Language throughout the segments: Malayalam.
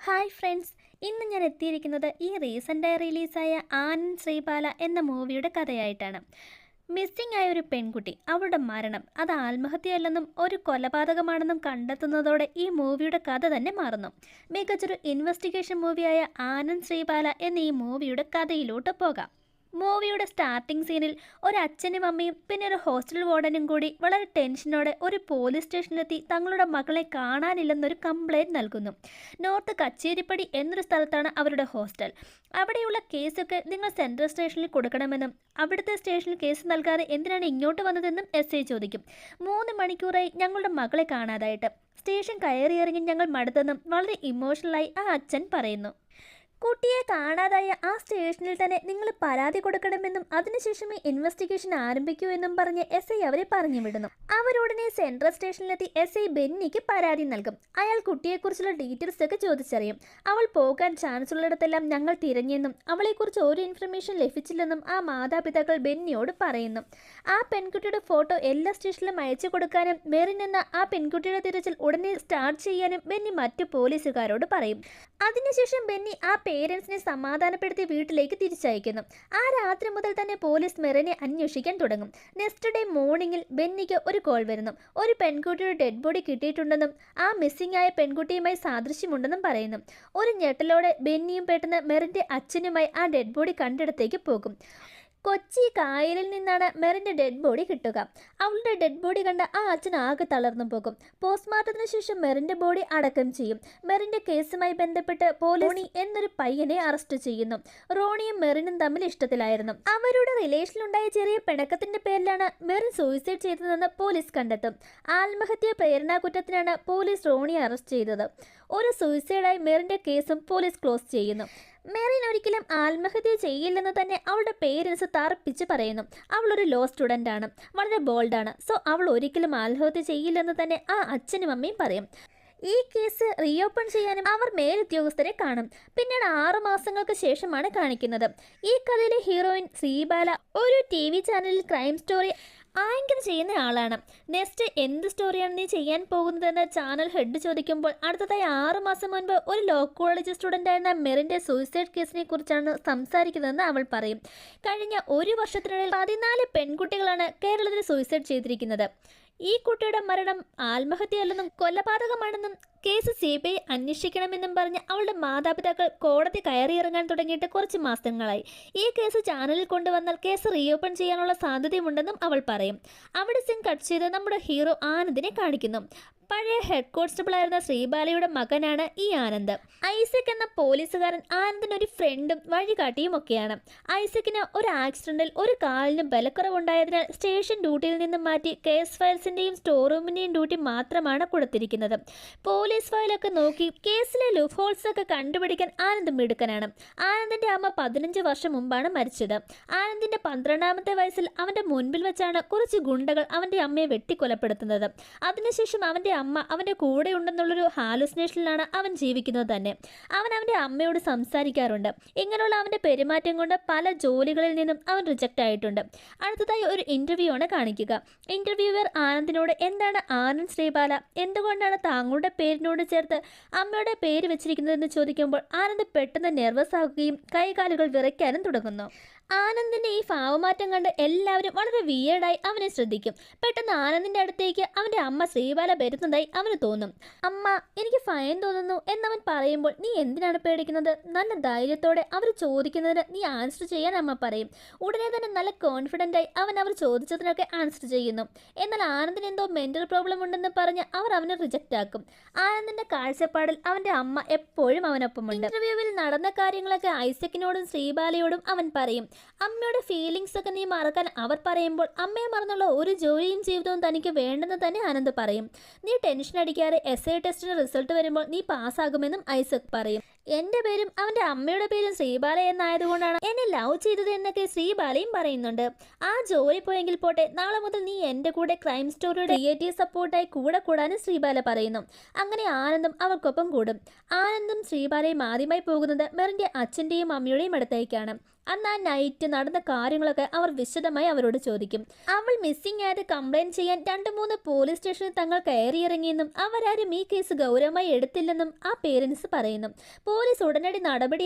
ഹായ് ഫ്രണ്ട്സ് ഇന്ന് ഞാൻ എത്തിയിരിക്കുന്നത് ഈ റീസെന്റായി റിലീസായ ആനന്ദ് ശ്രീബാല എന്ന മൂവിയുടെ കഥയായിട്ടാണ്. മിസ്സിംഗ് ആയ ഒരു പെൺകുട്ടി അവളുടെ മരണം അത് ആത്മഹത്യയല്ലെന്നും ഒരു കൊലപാതകമാണെന്നും കണ്ടെത്തുന്നതോടെ ഈ മൂവിയുടെ കഥ തന്നെ മാറുന്നു. മികച്ചൊരു ഇൻവെസ്റ്റിഗേഷൻ മൂവിയായ ആനന്ദ് ശ്രീബാല എന്ന ഈ മൂവിയുടെ കഥയിലോട്ട് പോകാം. മൂവിയുടെ സ്റ്റാർട്ടിംഗ് സീനിൽ ഒരു അച്ഛനും അമ്മയും പിന്നെ ഒരു ഹോസ്റ്റൽ വാർഡനും കൂടി വളരെ ടെൻഷനോടെ ഒരു പോലീസ് സ്റ്റേഷനിലെത്തി തങ്ങളുടെ മകളെ കാണാനില്ലെന്നൊരു കംപ്ലയിന്റ് നൽകുന്നു. നോർത്ത് കച്ചേരിപ്പടി എന്നൊരു സ്ഥലത്താണ് അവരുടെ ഹോസ്റ്റൽ അവിടെയുള്ള കേസൊക്കെ നിങ്ങൾ സെൻട്രൽ സ്റ്റേഷനിൽ കൊടുക്കണമെന്നും അവിടുത്തെ സ്റ്റേഷനിൽ കേസ് നൽകാതെ എന്തിനാണ് ഇങ്ങോട്ട് വന്നതെന്നും എസ് ഐ ചോദിക്കും. മൂന്ന് മണിക്കൂറായി ഞങ്ങളുടെ മകളെ കാണാതായിട്ട്. സ്റ്റേഷൻ കയറിയിറങ്ങി ഞങ്ങൾ മടുത്തെന്നും വളരെ ഇമോഷണലായി ആ അച്ഛൻ പറയുന്നു. കുട്ടിയെ കാണാതായ ആ സ്റ്റേഷനിൽ തന്നെ നിങ്ങൾ പരാതി കൊടുക്കണമെന്നും അതിനുശേഷമേ ഇൻവെസ്റ്റിഗേഷൻ ആരംഭിക്കൂ എന്നും പറഞ്ഞ് എസ് ഐ അവരെ പറഞ്ഞു വിടുന്നു. അവരുടനെ സെൻട്രൽ സ്റ്റേഷനിലെത്തി എസ് ഐ ബെന്നിക്ക് പരാതി നൽകും. അയാൾ കുട്ടിയെക്കുറിച്ചുള്ള ഡീറ്റെയിൽസ് ഒക്കെ ചോദിച്ചറിയും. അവൾ പോകാൻ ചാൻസ് ഉള്ളിടത്തെല്ലാം ഞങ്ങൾ തിരഞ്ഞെന്നും അവളെക്കുറിച്ച് ഒരു ഇൻഫർമേഷൻ ലഭിച്ചില്ലെന്നും ആ മാതാപിതാക്കൾ ബെന്നിയോട് പറയുന്നു. ആ പെൺകുട്ടിയുടെ ഫോട്ടോ എല്ലാ സ്റ്റേഷനിലും അയച്ചു കൊടുക്കാനും മെറിൻ എന്ന ആ പെൺകുട്ടിയുടെ തിരച്ചിൽ ഉടനെ സ്റ്റാർട്ട് ചെയ്യാനും ബെന്നി മറ്റു പോലീസുകാരോട് പറയും. അതിനുശേഷം ബെന്നി ആ പേരൻസിനെ സമാധാനപ്പെടുത്തി വീട്ടിലേക്ക് തിരിച്ചയക്കുന്നു. ആ രാത്രി മുതൽ തന്നെ പോലീസ് മെറിനെ അന്വേഷിക്കാൻ തുടങ്ങും. നെക്സ്റ്റ് ഡേ മോർണിംഗിൽ ബെന്നിക്ക് ഒരു കോൾ വരുന്നു. ഒരു പെൺകുട്ടിയുടെ ഡെഡ് ബോഡി കിട്ടിയിട്ടുണ്ടെന്നും ആ മിസ്സിംഗ് ആയ പെൺകുട്ടിയുമായി സാദൃശ്യമുണ്ടെന്നും പറയുന്നു. ഒരു ഞെട്ടലോടെ ബെന്നിയും പെട്ടെന്ന് മെറിന്റെ അച്ഛനുമായി ആ ഡെഡ് ബോഡി കണ്ടിടത്തേക്ക് പോകും. കൊച്ചി കായലിൽ നിന്നാണ് മെറിന്റെ ഡെഡ് ബോഡി കിട്ടുക. അവളുടെ ഡെഡ് ബോഡി കണ്ട ആ അച്ഛൻ ആകെ തളർന്നു പോകും. പോസ്റ്റ്മോർട്ടത്തിന് ശേഷം മെറിന്റെ ബോഡി അടക്കം ചെയ്യും. മെറിന്റെ കേസുമായി ബന്ധപ്പെട്ട് പോലോണി എന്നൊരു പയ്യനെ അറസ്റ്റ് ചെയ്യുന്നു. റോണിയും മെറിനും തമ്മിൽ ഇഷ്ടത്തിലായിരുന്നു. അവരുടെ റിലേഷനിലുണ്ടായ ചെറിയ പിണക്കത്തിന്റെ പേരിലാണ് മെറിൻ സൂയിസൈഡ് ചെയ്തതെന്ന് പോലീസ് കണ്ടെത്തും. ആത്മഹത്യ പ്രേരണാ കുറ്റത്തിനാണ് പോലീസ് റോണിയെ അറസ്റ്റ് ചെയ്തത്. ഒരു സൂയിസൈഡായി മെറിന്റെ കേസും പോലീസ് ക്ലോസ് ചെയ്യുന്നു. മെറിൻ ഒരിക്കലും ആത്മഹത്യ ചെയ്യില്ലെന്ന് തന്നെ അവളുടെ പേരൻസ് തറപ്പിച്ച് പറയുന്നു. അവൾ ഒരു ലോ സ്റ്റുഡന്റ് ആണ്. വളരെ ബോൾഡാണ് സോ അവൾ ഒരിക്കലും ആത്മഹത്യ ചെയ്യില്ലെന്ന് തന്നെ ആ അച്ഛനും അമ്മയും പറയും. ഈ കേസ് റീഓപ്പൺ ചെയ്യാനും അവർ മേലുദ്യോഗസ്ഥരെ കാണും. പിന്നീട് ആറു മാസങ്ങൾക്ക് ശേഷമാണ് കാണിക്കുന്നത്. ഈ കഥയിലെ ഹീറോയിൻ ശ്രീബാല ഒരു ടി ചാനലിൽ ക്രൈം സ്റ്റോറി ആങ്കർ ചെയ്യുന്ന ആളാണ്. നെക്സ്റ്റ് എന്ത് സ്റ്റോറിയാണ് നീ ചെയ്യാൻ പോകുന്നതെന്ന് ചാനൽ ഹെഡ് ചോദിക്കുമ്പോൾ അടുത്തതായി ആറു മാസം മുൻപ് ഒരു ലോ കോളേജ് സ്റ്റുഡന്റ് ആയിരുന്ന മെറിന്റെ സൂയിസൈഡ് കേസിനെ കുറിച്ചാണ് സംസാരിക്കുന്നതെന്ന് അവൾ പറയും. കഴിഞ്ഞ ഒരു വർഷത്തിനിടയിൽ പതിനാല് പെൺകുട്ടികളാണ് കേരളത്തിൽ സൂയിസൈഡ് ചെയ്തിരിക്കുന്നത്. ഈ കുട്ടിയുടെ മരണം ആത്മഹത്യയല്ലെന്നും കൊലപാതകമാണെന്നും കേസ് സി ബി ഐ അന്വേഷിക്കണമെന്നും പറഞ്ഞ് അവളുടെ മാതാപിതാക്കൾ കോടതി കയറിയിറങ്ങാൻ തുടങ്ങിയിട്ട് കുറച്ച് മാസങ്ങളായി. ഈ കേസ് ചാനലിൽ കൊണ്ടുവന്നാൽ കേസ് റീഓപ്പൺ ചെയ്യാനുള്ള സാധ്യതയുണ്ടെന്നും അവൾ പറയും. അവിടെ സിംഗ് കട്ട് ചെയ്ത് നമ്മുടെ ഹീറോ ആനന്ദിനെ കാണിക്കുന്നു. പഴയ ഹെഡ് കോൺസ്റ്റബിൾ ആയിരുന്ന ശ്രീബാലയുടെ മകനാണ് ഈ ആനന്ദ്. ഐസക് എന്ന പോലീസുകാരൻ ആനന്ദിന് ഒരു ഫ്രണ്ടും വഴികാട്ടിയും ഒക്കെയാണ്. ഐസക്കിന് ഒരു ആക്സിഡന്റിൽ ഒരു കാലിന് ബലക്കുറവുണ്ടായതിനാൽ സ്റ്റേഷൻ ഡ്യൂട്ടിയിൽ നിന്നും മാറ്റി കേസ് ഫയൽസിന്റെയും സ്റ്റോർ റൂമിന്റെയും ഡ്യൂട്ടി മാത്രമാണ് കൊടുത്തിരിക്കുന്നത്. പോലീസ് ഫയലൊക്കെ നോക്കി കേസിലെ ലൂഫ് ഹോൾസ് ഒക്കെ കണ്ടുപിടിക്കാൻ ആനന്ദ് മിടുക്കനാണ്. ആനന്ദിന്റെ അമ്മ പതിനഞ്ച് വർഷം മുമ്പാണ് മരിച്ചത്. ആനന്ദിന്റെ പന്ത്രണ്ടാമത്തെ വയസ്സിൽ അവന്റെ മുൻപിൽ വെച്ചാണ് കുറച്ച് ഗുണ്ടകൾ അവന്റെ അമ്മയെ വെട്ടിക്കൊലപ്പെടുത്തുന്നത്. അതിനുശേഷം അവന്റെ അമ്മ അവന്റെ കൂടെ ഉണ്ടെന്നുള്ളൊരു ഹാലുസിനേഷനിലാണ് അവൻ ജീവിക്കുന്നത് തന്നെ. അവൻ അവന്റെ അമ്മയോട് സംസാരിക്കാറുണ്ട്. ഇങ്ങനെയുള്ള അവന്റെ പെരുമാറ്റം കൊണ്ട് പല ജോലികളിൽ നിന്നും അവൻ റിജക്റ്റ് ആയിട്ടുണ്ട്. അടുത്തതായി ഒരു ഇന്റർവ്യൂ ആണ് കാണിക്കുക. ഇന്റർവ്യൂവർ ആനന്ദിനോട് എന്താണ് ആനന്ദ് ശ്രീബാല? എന്തുകൊണ്ടാണ് താങ്കളുടെ പേരിനോട് ചേർത്ത് അമ്മയുടെ പേര് വെച്ചിരിക്കുന്നതെന്ന് ചോദിക്കുമ്പോൾ ആനന്ദ് പെട്ടെന്ന് നെർവസ് ആകുകയും കൈകാലുകൾ വിറയ്ക്കാനും തുടങ്ങുന്നു. ആനന്ദിന്റെ ഈ ഭാവമാറ്റം കണ്ട് എല്ലാവരും വളരെ വിയേർഡായി അവനെ ശ്രദ്ധിക്കും. പെട്ടെന്ന് ആനന്ദിന്റെ അടുത്തേക്ക് അവന്റെ അമ്മ ശ്രീബാല വരുന്നതായി അവന് തോന്നും. അമ്മ എനിക്ക് ഭയം തോന്നുന്നു എന്നവൻ പറയുമ്പോൾ നീ എന്തിനാണ് പേടിക്കുന്നത്? നല്ല ധൈര്യത്തോടെ അവർ ചോദിക്കുന്നതിന് നീ ആൻസർ ചെയ്യാൻ അമ്മ പറയും. ഉടനെ തന്നെ നല്ല കോൺഫിഡന്റ് ആയി അവൻ അവർ ചോദിച്ചതിനൊക്കെ ആൻസർ ചെയ്യുന്നു. എന്നാൽ ആനന്ദിന് എന്തോ മെന്റൽ പ്രോബ്ലം ഉണ്ടെന്ന് പറഞ്ഞ് അവർ അവനെ റിജക്റ്റ് ആക്കും. ആനന്ദിന്റെ കാഴ്ചപ്പാടിൽ അവന്റെ അമ്മ എപ്പോഴും അവനൊപ്പമുണ്ട്. ഇന്റർവ്യൂവിൽ നടന്ന കാര്യങ്ങളൊക്കെ ഐസക്കിനോടും ശ്രീബാലയോടും അവൻ പറയും. അമ്മയുടെ ഫീലിങ്സ് ഒക്കെ നീ മറക്കാൻ അവർ പറയുമ്പോൾ അമ്മയെ മറന്നുള്ള ഒരു ജോലിയും ജീവിതവും തനിക്ക് വേണ്ടെന്ന് തന്നെ ആനന്ദ് പറയും. നീ ടെൻഷൻ അടിക്കാതെ എസ് ഐ ടെസ്റ്റിന് റിസൾട്ട് വരുമ്പോൾ നീ പാസ്സാകുമെന്നും ഐസക് പറയും. എന്റെ പേരും അവന്റെ അമ്മയുടെ പേരും ശ്രീബാല എന്നായതുകൊണ്ടാണ് എന്നെ ലവ് ചെയ്തത് എന്നൊക്കെ ശ്രീബാലയും പറയുന്നുണ്ട്. ആ ജോലി പോയെങ്കിൽ പോട്ടെ നാളെ മുതൽ നീ എന്റെ കൂടെ ക്രൈം സ്റ്റോറിയുടെ ക്രിയേറ്റീവ് സപ്പോർട്ടായി കൂടെ കൂടാനും ശ്രീബാല പറയുന്നു. അങ്ങനെ ആനന്ദം അവർക്കൊപ്പം കൂടും. ആനന്ദം ശ്രീബാലയും ആദ്യമായി പോകുന്നത് മെറിന്റെ അച്ഛന്റെയും അമ്മയുടെയും അടുത്തേക്കാണ്. അന്ന് ആ നൈറ്റ് നടന്ന കാര്യങ്ങളൊക്കെ അവർ വിശദമായി അവരോട് ചോദിക്കും. അവൾ മിസ്സിംഗ് ആയത് കംപ്ലൈന്റ് ചെയ്യാൻ രണ്ട് മൂന്ന് പോലീസ് സ്റ്റേഷനിൽ തങ്ങൾ കയറിയിറങ്ങിയെന്നും അവരാരും ഈ കേസ് ഗൗരവമായി എടുത്തില്ലെന്നും ആ പേരൻസ് പറയുന്നു. പോലീസ് ഉടനടി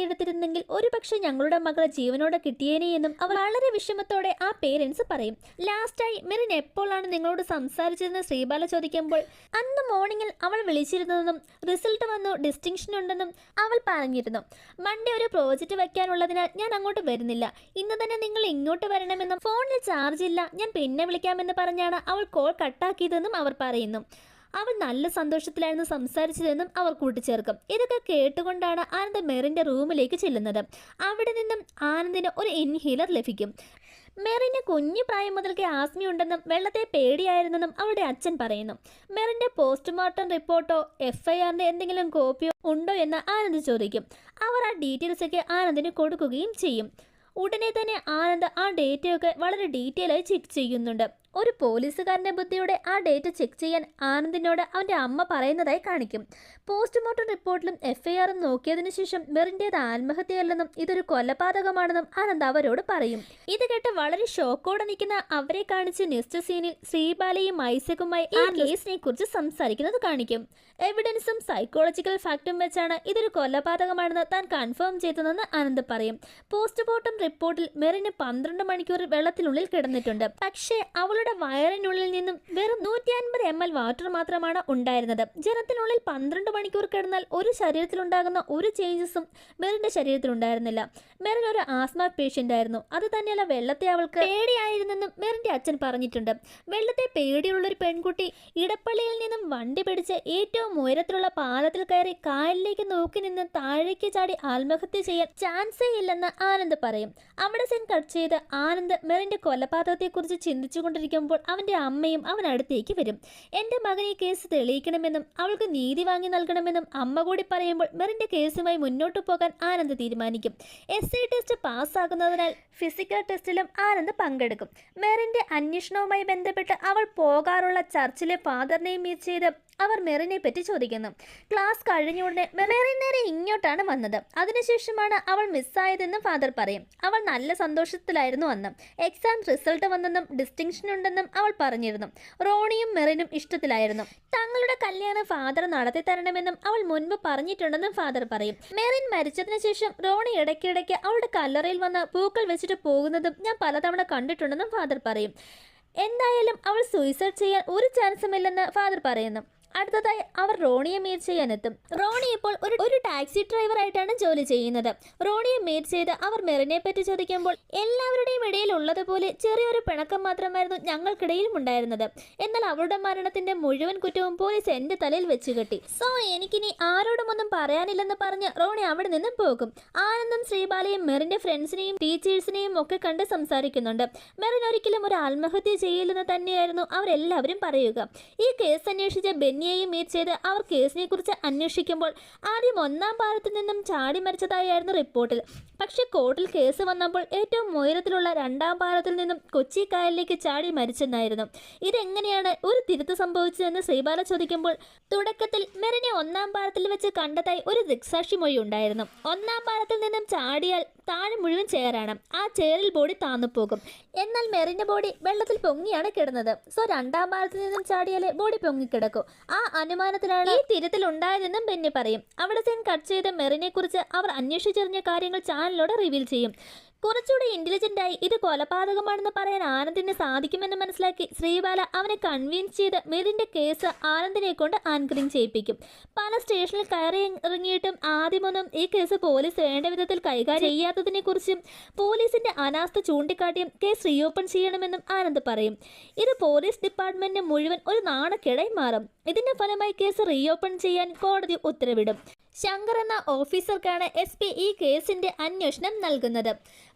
എടുത്തിരുന്നെങ്കിൽ ഒരുപക്ഷെ ഞങ്ങളുടെ മകളെ ജീവനോടെ കിട്ടിയേനെ എന്നും അവർ വളരെ വിഷമത്തോടെ ആ പേരൻസ് പറയും. ലാസ്റ്റായി മെറിൻ എപ്പോഴാണ് നിങ്ങളോട് സംസാരിച്ചതെന്ന് ശ്രീബാല ചോദിക്കുമ്പോൾ അന്ന് മോർണിംഗിൽ അവൾ വിളിച്ചിരുന്നതെന്നും റിസൾട്ട് വന്നു ഡിസ്റ്റിങ്ഷൻ ഉണ്ടെന്നും അവൾ പറഞ്ഞിരുന്നു. മൺഡേ ഒരു പ്രോജക്റ്റ് വയ്ക്കാനുള്ളതിനാൽ ഞാൻ അങ്ങോട്ട് വരുന്നില്ല. ഇന്ന് തന്നെ നിങ്ങൾ ഇങ്ങോട്ട് വരണമെന്നും ഫോണിൽ ചാർജ് ഇല്ല. ഞാൻ പിന്നെ വിളിക്കാമെന്ന് പറഞ്ഞാണ് അവൾ കോൾ കട്ടാക്കിയതെന്നും അവർ പറയുന്നു. അവൾ നല്ല സന്തോഷത്തിലായിരുന്നു സംസാരിച്ചതെന്നും അവർ കൂട്ടിച്ചേർക്കും. ഇതൊക്കെ കേട്ടുകൊണ്ടാണ് ആനന്ദ് മെറിന്റെ റൂമിലേക്ക് ചെല്ലുന്നത്. അവിടെ നിന്നും ആനന്ദിന് ഒരു ഇൻഹീലർ ലഭിക്കും. മെറിന് കുഞ്ഞു പ്രായം മുതൽക്കേ ആസ്മി ഉണ്ടെന്നും വെള്ളത്തെ പേടിയായിരുന്നെന്നും അവളുടെ അച്ഛൻ പറയുന്നു. മെറിന്റെ പോസ്റ്റ്മോർട്ടം റിപ്പോർട്ടോ എഫ്ഐആറിന്റെ എന്തെങ്കിലും കോപ്പിയോ ഉണ്ടോ എന്ന് ആനന്ദ് ചോദിക്കും. അവർ ആ ഡീറ്റെയിൽസ് ഒക്കെ ആനന്ദിന് കൊടുക്കുകയും ചെയ്യും. ഉടനെ തന്നെ ആനന്ദ് ആ ഡേറ്റയൊക്കെ വളരെ ഡീറ്റെയിൽ ആയി ചെക്ക് ചെയ്യുന്നുണ്ട്. ഒരു പോലീസുകാരന്റെ ബുദ്ധിയോടെ ആ ഡേറ്റ് ചെക്ക് ചെയ്യാൻ ആനന്ദിനോട് അവന്റെ അമ്മ പറയുന്നതായി കാണിക്കും. പോസ്റ്റ്മോർട്ടം റിപ്പോർട്ടിലും എഫ്ഐആറും നോക്കിയതിനു ശേഷം മെറിന്റേത് ആത്മഹത്യയല്ലെന്നും ഇതൊരു കൊലപാതകമാണെന്നും ആനന്ദ് അവരോട് പറയും. ഇത് കേട്ട് വളരെ ഷോക്കോടെ നിൽക്കുന്ന അവരെ കാണിച്ച് നെക്സ്റ്റ് സീനിൽ ശ്രീബാലയും ഐസകുമായി ആ കേസിനെ കുറിച്ച് സംസാരിക്കുന്നത് കാണിക്കും. എവിഡൻസും സൈക്കോളജിക്കൽ ഫാക്ടും വെച്ചാണ് ഇതൊരു കൊലപാതകമാണെന്ന് താൻ കൺഫേം ചെയ്തതെന്ന് ആനന്ദ് പറയും. പോസ്റ്റ്മോർട്ടം റിപ്പോർട്ടിൽ മെറിന് പന്ത്രണ്ട് മണിക്കൂർ വെള്ളത്തിനുള്ളിൽ കിടന്നിട്ടുണ്ട്. പക്ഷേ അവളുടെ വയറിനുള്ളിൽ നിന്നും വെറും നൂറ്റി അൻപത് എം എൽ വാട്ടർ മാത്രമാണ് ഉണ്ടായിരുന്നത്. ജലത്തിനുള്ളിൽ പന്ത്രണ്ട് മണിക്കൂർ കിടന്നാൽ ഒരു ശരീരത്തിലുണ്ടാകുന്ന ഒരു ചേഞ്ചസും മെറിന്റെ ശരീരത്തിലുണ്ടായിരുന്നില്ല. മെറിൻ ഒരു ആസ്മ പേഷ്യന്റ് ആയിരുന്നു. അത് തന്നെയല്ല വെള്ളത്തെ അവൾക്ക് പേടിയായിരുന്നെന്നും മെറിന്റെ അച്ഛൻ പറഞ്ഞിട്ടുണ്ട്. വെള്ളത്തെ പേടിയുള്ള ഒരു പെൺകുട്ടി ഇടപ്പള്ളിയിൽ നിന്നും വണ്ടി പിടിച്ച് ഏറ്റവും ഉയരത്തിലുള്ള പാലത്തിൽ കയറി കായലിലേക്ക് നോക്കി നിന്ന് താഴേക്ക് ചാടി ആത്മഹത്യ ചെയ്യാൻ ചാൻസേ ഇല്ലെന്ന് ആനന്ദ് പറയും. അവിടെ സെൻ കട്ട് ചെയ്ത് ആനന്ദ് മെറിന്റെ കൊലപാതകത്തെക്കുറിച്ച് ചിന്തിച്ചുകൊണ്ടിരിക്കുമ്പോൾ അവന്റെ അമ്മയും അവൻ അടുത്തേക്ക് വരും. എന്റെ മകൻ ഈ കേസ് തെളിയിക്കണമെന്നും അവൾക്ക് നീതി വാങ്ങി നൽകണമെന്നും അമ്മ കൂടി പറയുമ്പോൾ മെറിന്റെ കേസുമായി മുന്നോട്ട് പോകാൻ ആനന്ദ് തീരുമാനിക്കും. എസ് ഐ ടെസ്റ്റ് പാസ്സാകുന്നതിനാൽ ഫിസിക്കൽ ടെസ്റ്റിലും ആനന്ദ് പങ്കെടുക്കും. മെറിന്റെ അന്വേഷണവുമായി ബന്ധപ്പെട്ട് അവൾ പോകാറുള്ള ചർച്ചിലെ ഫാദറിനെയും മീറ്റ് ചെയ്ത് അവർ മെറിനെ പറ്റി ചോദിക്കുന്നു. ക്ലാസ് കഴിഞ്ഞ ഉടനെ മെറിൻ നേരെ ഇങ്ങോട്ടാണ് വന്നത്. അതിനുശേഷമാണ് അവൾ മിസ്സായതെന്നും ഫാദർ പറയും. അവൾ നല്ല സന്തോഷത്തിലായിരുന്നു അന്ന്. എക്സാം റിസൾട്ട് വന്നെന്നും ഡിസ്റ്റിങ്ഷൻ ഉണ്ടെന്നും അവൾ പറഞ്ഞിരുന്നു. റോണിയും മെറിനും ഇഷ്ടത്തിലായിരുന്നു. തങ്ങളുടെ കല്യാണം ഫാദർ നടത്തി തരണമെന്നും അവൾ മുൻപ് പറഞ്ഞിട്ടുണ്ടെന്നും ഫാദർ പറയും. മെറിൻ മരിച്ചതിന് ശേഷം റോണി ഇടയ്ക്കിടയ്ക്ക് അവളുടെ കല്ലറയിൽ വന്ന് പൂക്കൾ വെച്ചിട്ട് പോകുന്നതും ഞാൻ പലതവണ കണ്ടിട്ടുണ്ടെന്നും ഫാദർ പറയും. എന്തായാലും അവൾ സൂയിസൈഡ് ചെയ്യാൻ ഒരു ചാൻസും ഇല്ലെന്ന് ഫാദർ പറയുന്നു. അടുത്തതായി അവർ റോണിയെ മീറ്റ് ചെയ്യാനെത്തും. റോണി ഇപ്പോൾ ഒരു ഒരു ടാക്സി ഡ്രൈവർ ആയിട്ടാണ് ജോലി ചെയ്യുന്നത്. റോണിയെ മീറ്റ് ചെയ്ത് അവർ മെറിനെ പറ്റി ചോദിക്കുമ്പോൾ എല്ലാവരുടെയും ഇടയിൽ ഉള്ളതുപോലെ ചെറിയൊരു പിണക്കം മാത്രമായിരുന്നു ഞങ്ങൾക്കിടയിലും ഉണ്ടായിരുന്നത്. എന്നാൽ അവരുടെ മരണത്തിന്റെ മുഴുവൻ കുറ്റവും പോലീസ് എന്റെ തലയിൽ വെച്ച് കെട്ടി. സോ എനിക്കിനി ആരോടും ഒന്നും പറയാനില്ലെന്ന് പറഞ്ഞ് റോണി അവിടെ നിന്നും പോകും. ആനന്ദം ശ്രീബാലയും മെറിന്റെ ഫ്രണ്ട്സിനെയും ടീച്ചേഴ്സിനെയും ഒക്കെ കണ്ട് സംസാരിക്കുന്നുണ്ട്. മെറിൻ ഒരിക്കലും ഒരു ആത്മഹത്യ ചെയ്യില്ലെന്ന് തന്നെയായിരുന്നു അവരെല്ലാവരും പറയുക. ഈ കേസ് അന്വേഷിച്ച ബെന്നിയെയും മീറ്റ് ചെയ്ത് അവർ കേസിനെ കുറിച്ച് അന്വേഷിക്കുമ്പോൾ ആദ്യം ഒന്നാം പാലത്തിൽ നിന്നും ചാടി മരിച്ചതായിരുന്നു റിപ്പോർട്ടിൽ. പക്ഷേ കോർട്ടിൽ കേസ് വന്നപ്പോൾ ഏറ്റവും ഉയരത്തിലുള്ള രണ്ടാം പാലത്തിൽ നിന്നും കൊച്ചി കായലിലേക്ക് ചാടി മരിച്ചെന്നായിരുന്നു. ഇതെങ്ങനെയാണ് ഒരു തിരുത്ത് സംഭവിച്ചതെന്ന് ശ്രീബാല ചോദിക്കുമ്പോൾ തുടക്കത്തിൽ മെറിനെ ഒന്നാം പാലത്തിൽ വെച്ച് കണ്ടതായി ഒരു ദൃക്സാക്ഷി മൊഴി ഉണ്ടായിരുന്നു. ഒന്നാം പാലത്തിൽ നിന്നും ചാടിയാൽ താഴെ മുഴുവൻ ചേരണം ആ ചേരിൽ ബോഡി താന്നു പോകും. എന്നാൽ മെറിഞ്ഞ ബോഡി വെള്ളത്തിൽ പൊങ്ങിയാണ് കിടന്നത്. സോ രണ്ടാം ഭാഗത്ത് നിന്നും ചാടിയാലേ ബോഡി പൊങ്ങിക്കിടക്കും. ആ അനുമാനത്തിലാണ് ഈ തിരുത്തിൽ ഉണ്ടായതെന്നും ബെന്നി പറയും. അവിടെ സെൻ കട്ട് ചെയ്ത മെറിനെ കുറിച്ച് അവർ അന്വേഷിച്ചറിഞ്ഞ കാര്യങ്ങൾ ചാനലിലൂടെ റിവീൽ ചെയ്യും. കുറച്ചുകൂടി ഇന്റലിജന്റ് ആയി ഇത് കൊലപാതകമാണെന്ന് പറയാൻ ആനന്ദിന് സാധിക്കുമെന്ന് മനസ്സിലാക്കി ശ്രീബാല അവനെ കൺവിൻസ് ചെയ്ത് മിഥുന്റെ കേസ് ആനന്ദിനെ കൊണ്ട് ആൻകറിംഗ് ചെയ്യിപ്പിക്കും. പല സ്റ്റേഷനിൽ കയറി ഇറങ്ങിയിട്ടും ആദ്യമൊന്നും ഈ കേസ് പോലീസ് വേണ്ട വിധത്തിൽ കൈകാര്യം ചെയ്യാത്തതിനെ കുറിച്ചും പോലീസിന്റെ അനാസ്ഥ ചൂണ്ടിക്കാട്ടിയും കേസ് റീഓപ്പൺ ചെയ്യണമെന്നും ആനന്ദ് പറയും. ഇത് പോലീസ് ഡിപ്പാർട്ട്മെന്റിന് മുഴുവൻ ഒരു നാണക്കേടായി മാറും. ഇതിന്റെ ഫലമായി കേസ് റീഓപ്പൺ ചെയ്യാൻ കോടതി ഉത്തരവിടും. ശങ്കർ എന്ന ഓഫീസർക്കാണ് എസ് പി ഈ കേസിന്റെ അന്വേഷണം നൽകുന്നത്.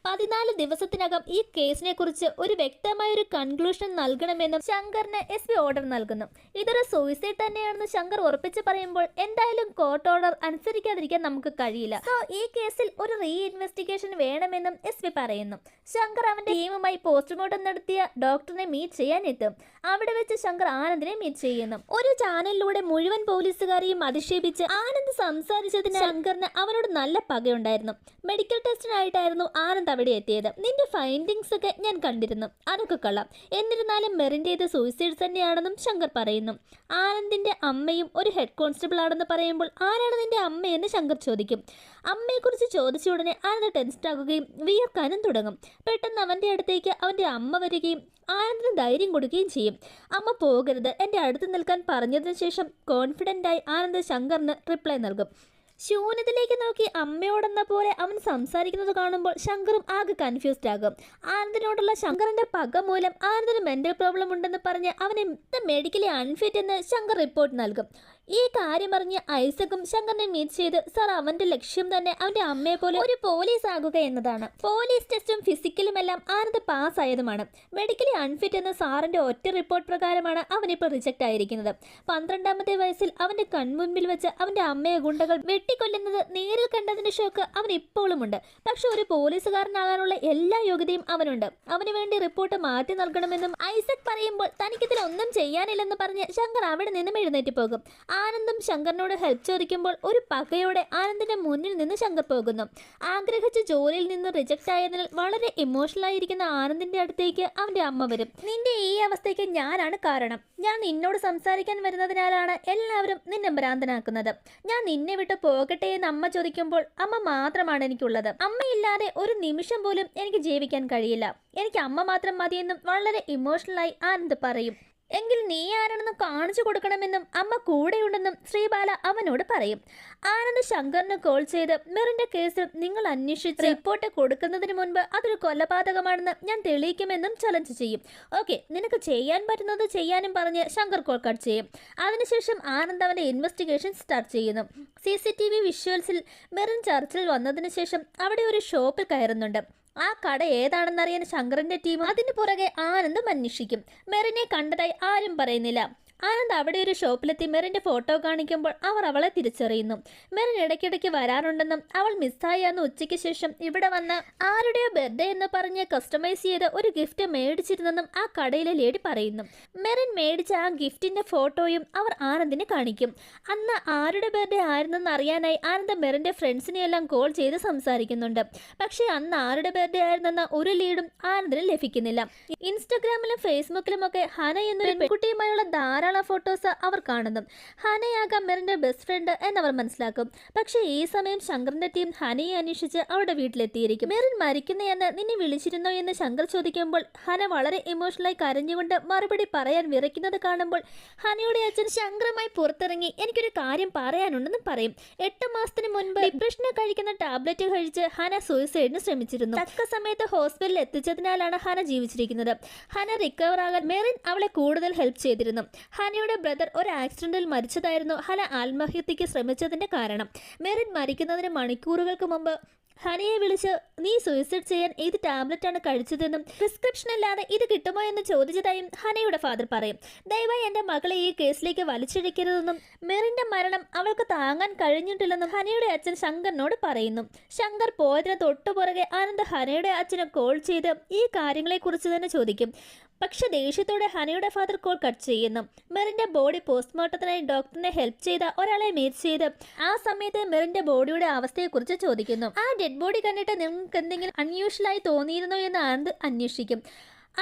പതിനാല് ദിവസത്തിനകം ഈ കേസിനെ കുറിച്ച് ഒരു വ്യക്തമായ ഒരു കൺക്ലൂഷൻ നൽകണമെന്നും ശങ്കറിന് എസ് പി ഓർഡർ നൽകുന്നു. ഇതൊരു സൂയിസൈഡ് തന്നെയാണെന്ന് ശങ്കർ ഉറപ്പിച്ച് പറയുമ്പോൾ എന്തായാലും കോർട്ട് ഓർഡർ അനുസരിക്കാതിരിക്കാൻ നമുക്ക് കഴിയില്ല. സോ ഈ കേസിൽ ഒരു റീ ഇൻവെസ്റ്റിഗേഷൻ വേണമെന്നും എസ് പി പറയുന്നു. ശങ്കർ അവന്റെ ടീമുമായി പോസ്റ്റ്മോർട്ടം നടത്തിയ ഡോക്ടറിനെ മീറ്റ് ചെയ്യാൻ എത്തും അവിടെ വെച്ച് ശങ്കർ ആനന്ദിനെ മീറ്റ് ചെയ്യുന്നു. ഒരു ചാനലിലൂടെ മുഴുവൻ പോലീസുകാരെയും അധിക്ഷേപിച്ച് ആനന്ദ് സംസാരിച്ചതിന് ശങ്കറിന് അവനോട് നല്ല പകയുണ്ടായിരുന്നു. മെഡിക്കൽ ടെസ്റ്റിനായിട്ടായിരുന്നു ആനന്ദ് അവിടെ എത്തിയത്. നിന്റെ ഫൈൻഡിങ്സ് ഒക്കെ ഞാൻ കണ്ടിരുന്നു. അതൊക്കെ കൊള്ളാം. എന്നിരുന്നാലും മെറിന്റേത് സൂയിസൈഡ് തന്നെയാണെന്നും ശങ്കർ പറയുന്നു. ആനന്ദിന്റെ അമ്മയും ഒരു ഹെഡ് കോൺസ്റ്റബിൾ ആണെന്ന് പറയുമ്പോൾ ആരാണ് നിന്റെ അമ്മയെന്ന് ശങ്കർ ചോദിക്കും. അമ്മയെക്കുറിച്ച് ചോദിച്ച ഉടനെ ആനന്ദ് ടെൻസ്ഡ് ആകുകയും വിയർക്കാനും തുടങ്ങും. പെട്ടെന്ന് അവന്റെ അടുത്തേക്ക് അവന്റെ അമ്മ വരികയും ആനന്ദിന് ധൈര്യം കൊടുക്കുകയും ചെയ്യും. അമ്മ പോകരുത്. എന്റെ അടുത്ത് നിൽക്കാൻ പറഞ്ഞതിന് ശേഷം കോൺഫിഡന്റായി ആനന്ദ് ശങ്കറിന് റിപ്ലൈ നൽകും. ശൂന്യത്തിലേക്ക് നോക്കി അമ്മയോടെന്ന പോലെ അവൻ സംസാരിക്കുന്നത് കാണുമ്പോൾ ശങ്കറും ആകെ കൺഫ്യൂസ്ഡ് ആകും. ആനന്ദിനോടുള്ള ശങ്കറിന്റെ പക മൂലം ആനന്ദിന് മെന്റൽ പ്രോബ്ലം ഉണ്ടെന്ന് പറഞ്ഞ് അവനെ മെഡിക്കലി അൺഫിറ്റ് എന്ന് ശങ്കർ റിപ്പോർട്ട് നൽകും. ഈ കാര്യം അറിഞ്ഞ് ഐസക്കും ശങ്കറിനെ മീറ്റ് ചെയ്ത് സാർ അവന്റെ ലക്ഷ്യം തന്നെ അവന്റെ അമ്മയെ പോലെ ഒരു പോലീസ് ആകുക എന്നതാണ്. പോലീസ് ടെസ്റ്റും ഫിസിക്കലും എല്ലാം ആനന്ദ് പാസ് ആയതുമാണ്. മെഡിക്കലി അൺഫിറ്റ് എന്ന സാറിന്റെ ഒറ്റ റിപ്പോർട്ട് പ്രകാരമാണ് അവനിപ്പോൾ റിജക്റ്റ് ആയിരിക്കുന്നത്. പന്ത്രണ്ടാമത്തെ വയസ്സിൽ അവന്റെ കൺമുൻപിൽ വെച്ച് അവന്റെ അമ്മയെ ഗുണ്ടകൾ വെട്ടിക്കൊല്ലുന്നത് നേരിൽ കണ്ടതിന്റെ ഷോക്ക് അവൻ ഇപ്പോഴുമുണ്ട് പക്ഷെ ഒരു പോലീസുകാരനാകാനുള്ള എല്ലാ യോഗ്യതയും അവനുണ്ട്. അവന് വേണ്ടി റിപ്പോർട്ട് മാറ്റി നൽകണമെന്നും ഐസക് പറയുമ്പോൾ തനിക്കിതിൽ ഒന്നും ചെയ്യാനില്ലെന്ന് പറഞ്ഞ് ശങ്കർ അവിടെ നിന്നും എഴുന്നേറ്റ് പോകും. ആനന്ദും ശങ്കറിനോട് ഹെൽപ്പ് ചോദിക്കുമ്പോൾ ഒരു പകയോടെ ആനന്ദിന്റെ മുന്നിൽ നിന്ന് ശങ്കർ പോകുന്നു. ആഗ്രഹിച്ച ജോലിയിൽ നിന്ന് റിജക്റ്റ് ആയതിനാൽ വളരെ ഇമോഷണൽ ആയിരിക്കുന്ന ആനന്ദിന്റെ അടുത്തേക്ക് അവന്റെ അമ്മ വരും. നിന്റെ ഈ അവസ്ഥയ്ക്ക് ഞാനാണ് കാരണം. ഞാൻ നിന്നോട് സംസാരിക്കാൻ വരുന്നതിനാലാണ് എല്ലാവരും നിന്നെ ഭ്രാന്തനാക്കുന്നത്. ഞാൻ നിന്നെ വിട്ട് പോകട്ടെ എന്ന് അമ്മ ചോദിക്കുമ്പോൾ അമ്മ മാത്രമാണ് എനിക്കുള്ളത്. അമ്മയില്ലാതെ ഒരു നിമിഷം പോലും എനിക്ക് ജീവിക്കാൻ കഴിയില്ല. എനിക്ക് അമ്മ മാത്രം മതിയെന്നും വളരെ ഇമോഷണലായി ആനന്ദ് പറയും. എങ്കിൽ നീ ആരാണെന്ന് കാണിച്ചു കൊടുക്കണമെന്നും അമ്മ കൂടെയുണ്ടെന്നും ശ്രീബാല അവനോട് പറയും. ആനന്ദ് ശങ്കറിന് കോൾ ചെയ്ത് മെറിന്റെ കേസിൽ നിങ്ങൾ അന്വേഷിച്ച് റിപ്പോർട്ട് കൊടുക്കുന്നതിന് മുൻപ് അതൊരു കൊലപാതകമാണെന്ന് ഞാൻ തെളിയിക്കുമെന്നും ചലഞ്ച് ചെയ്യും. ഓക്കെ നിനക്ക് ചെയ്യാൻ പറ്റുന്നത് ചെയ്യാനും പറഞ്ഞ് ശങ്കർ കോൾ കട്ട് ചെയ്യും. അതിനുശേഷം ആനന്ദ് അവന്റെ ഇൻവെസ്റ്റിഗേഷൻ സ്റ്റാർട്ട് ചെയ്യുന്നു. സി സി ടി വി വിഷ്വൽസിൽ മെറിൻ ചർച്ചിൽ വന്നതിന് ശേഷം അവിടെ ഒരു ഷോപ്പിൽ കയറുന്നുണ്ട്. ആ കട ഏതാണെന്നറിയാൻ ശങ്കറിന്റെ ടീം അതിന് പുറകെ ആനന്ദം അന്വേഷിക്കും. മെറിനെ കണ്ടതായി ആരും പറയുന്നില്ല. ആനന്ദ് അവിടെ ഒരു ഷോപ്പിലെത്തി മെറിന്റെ ഫോട്ടോ കാണിക്കുമ്പോൾ അവർ അവളെ തിരിച്ചറിയുന്നു. മെറിൻ ഇടയ്ക്കിടയ്ക്ക് വരാറുണ്ടെന്നും അവൾ മിസ്സായി അന്ന് ഉച്ചയ്ക്ക് ശേഷം ഇവിടെ വന്ന് ആരുടെയോ ബർത്ത്ഡേ എന്ന് പറഞ്ഞ് കസ്റ്റമൈസ് ചെയ്ത് ഒരു ഗിഫ്റ്റ് മേടിച്ചിരുന്നെന്നും ആ കടയിലെ ലേഡി പറയുന്നു. മെറിൻ മേടിച്ച ആ ഗിഫ്റ്റിന്റെ ഫോട്ടോയും അവർ ആനന്ദിന് കാണിക്കും. അന്ന് ആരുടെ ബർത്ത്ഡേ ആയിരുന്നെന്ന് അറിയാനായി ആനന്ദ് മെറിന്റെ ഫ്രണ്ട്സിനെയെല്ലാം കോൾ ചെയ്ത് സംസാരിക്കുന്നുണ്ട്. പക്ഷേ അന്ന് ആരുടെ ബർത്ത്ഡേ ആയിരുന്നെന്ന ഒരു ലീഡും ആനന്ദിന് ലഭിക്കുന്നില്ല. ഇൻസ്റ്റഗ്രാമിലും ഫേസ്ബുക്കിലും ഒക്കെ ഹന എന്നൊരു പെൺകുട്ടിയുമായുള്ള ധാരാളം ഫോട്ടോസ് അവർ കാണുന്നു. ഹനയാകാം മെറിന്റെ ബെസ്റ്റ് ഫ്രണ്ട് എന്നവർ മനസ്സിലാക്കും. പക്ഷേ ഈ സമയം ശങ്കറിന്റെ ടീം ഹനയെ അന്വേഷിച്ച് അവരുടെ വീട്ടിലെത്തിയിരിക്കും. മെറിൻ മരിക്കുന്നയെന്ന് നിന്നെ വിളിച്ചിരുന്നോ എന്ന് ശങ്കർ ചോദിക്കുമ്പോൾ ഹന വളരെ ഇമോഷണലായി കരഞ്ഞുകൊണ്ട് മറുപടി പറയാൻ വിറയ്ക്കുന്നത് കാണുമ്പോൾ ഹനയുടെ അച്ഛൻ ശങ്കറുമായി പുറത്തിറങ്ങി എനിക്കൊരു കാര്യം പറയാനുണ്ടെന്ന് പറയും. എട്ട് മാസത്തിന് മുൻപ് ഡിപ്രഷന് കഴിക്കുന്ന ടാബ്ലറ്റ് കഴിച്ച് ഹന സൂയിസൈഡിന് ശ്രമിച്ചിരുന്നു. തക്ക സമയത്ത് ഹോസ്പിറ്റലിൽ എത്തിച്ചതിനാലാണ് ഹന ജീവിച്ചിരിക്കുന്നത്. ഹന റിക്കവർ ആകാൻ മെറിൻ അവളെ കൂടുതൽ ഹെൽപ്പ് ചെയ്തിരുന്നു. ഹനയുടെ ബ്രദർ ഒരു ആക്സിഡന്റിൽ മരിച്ചതായിരുന്നു. ഹന ആത്മഹത്യക്ക് ശ്രമിച്ചതിന്റെ കാരണം. മെറിൻ മരിക്കുന്നതിന് മണിക്കൂറുകൾക്ക് മുമ്പ് ഹനയെ വിളിച്ച് നീ സൂയിസൈഡ് ചെയ്യാൻ ഏത് ടാബ്ലറ്റ് ആണ് കഴിച്ചതെന്നും പ്രിസ്ക്രിപ്ഷൻ അല്ലാതെ ഇത് കിട്ടുമോ എന്ന് ചോദിച്ചതായും ഹനയുടെ ഫാദർ പറയും. ദയവായി എന്റെ മകളെ ഈ കേസിലേക്ക് വലിച്ചിഴക്കരുതെന്നും മെറിന്റെ മരണം അവൾക്ക് താങ്ങാൻ കഴിഞ്ഞിട്ടില്ലെന്നും ഹനയുടെ അച്ഛൻ ശങ്കറിനോട് പറയുന്നു. ശങ്കർ പോയതിന് തൊട്ടുപുറകെ ആനന്ദ് ഹനയുടെ അച്ഛനെ കോൾ ചെയ്ത് ഈ കാര്യങ്ങളെക്കുറിച്ച് തന്നെ ചോദിക്കും. പക്ഷെ ദേഷ്യത്തോടെ ഹനിയുടെ ഫാദർ കോൾ കട്ട് ചെയ്യുന്നു. മെറിന്റെ ബോഡി പോസ്റ്റ്മോർട്ടത്തിനായി ഡോക്ടറിനെ ഹെൽപ്പ് ചെയ്ത ഒരാളെ മീറ്റ് ചെയ്ത് ആ സമയത്ത് മെറിന്റെ ബോഡിയുടെ അവസ്ഥയെക്കുറിച്ച് ചോദിക്കുന്നു. ആ ഡെഡ് ബോഡി കണ്ടിട്ട് നിങ്ങൾക്ക് എന്തെങ്കിലും അൺയൂഷ്വലായി തോന്നിയിരുന്നോ എന്ന് ആനന്ദ് അന്വേഷിക്കും.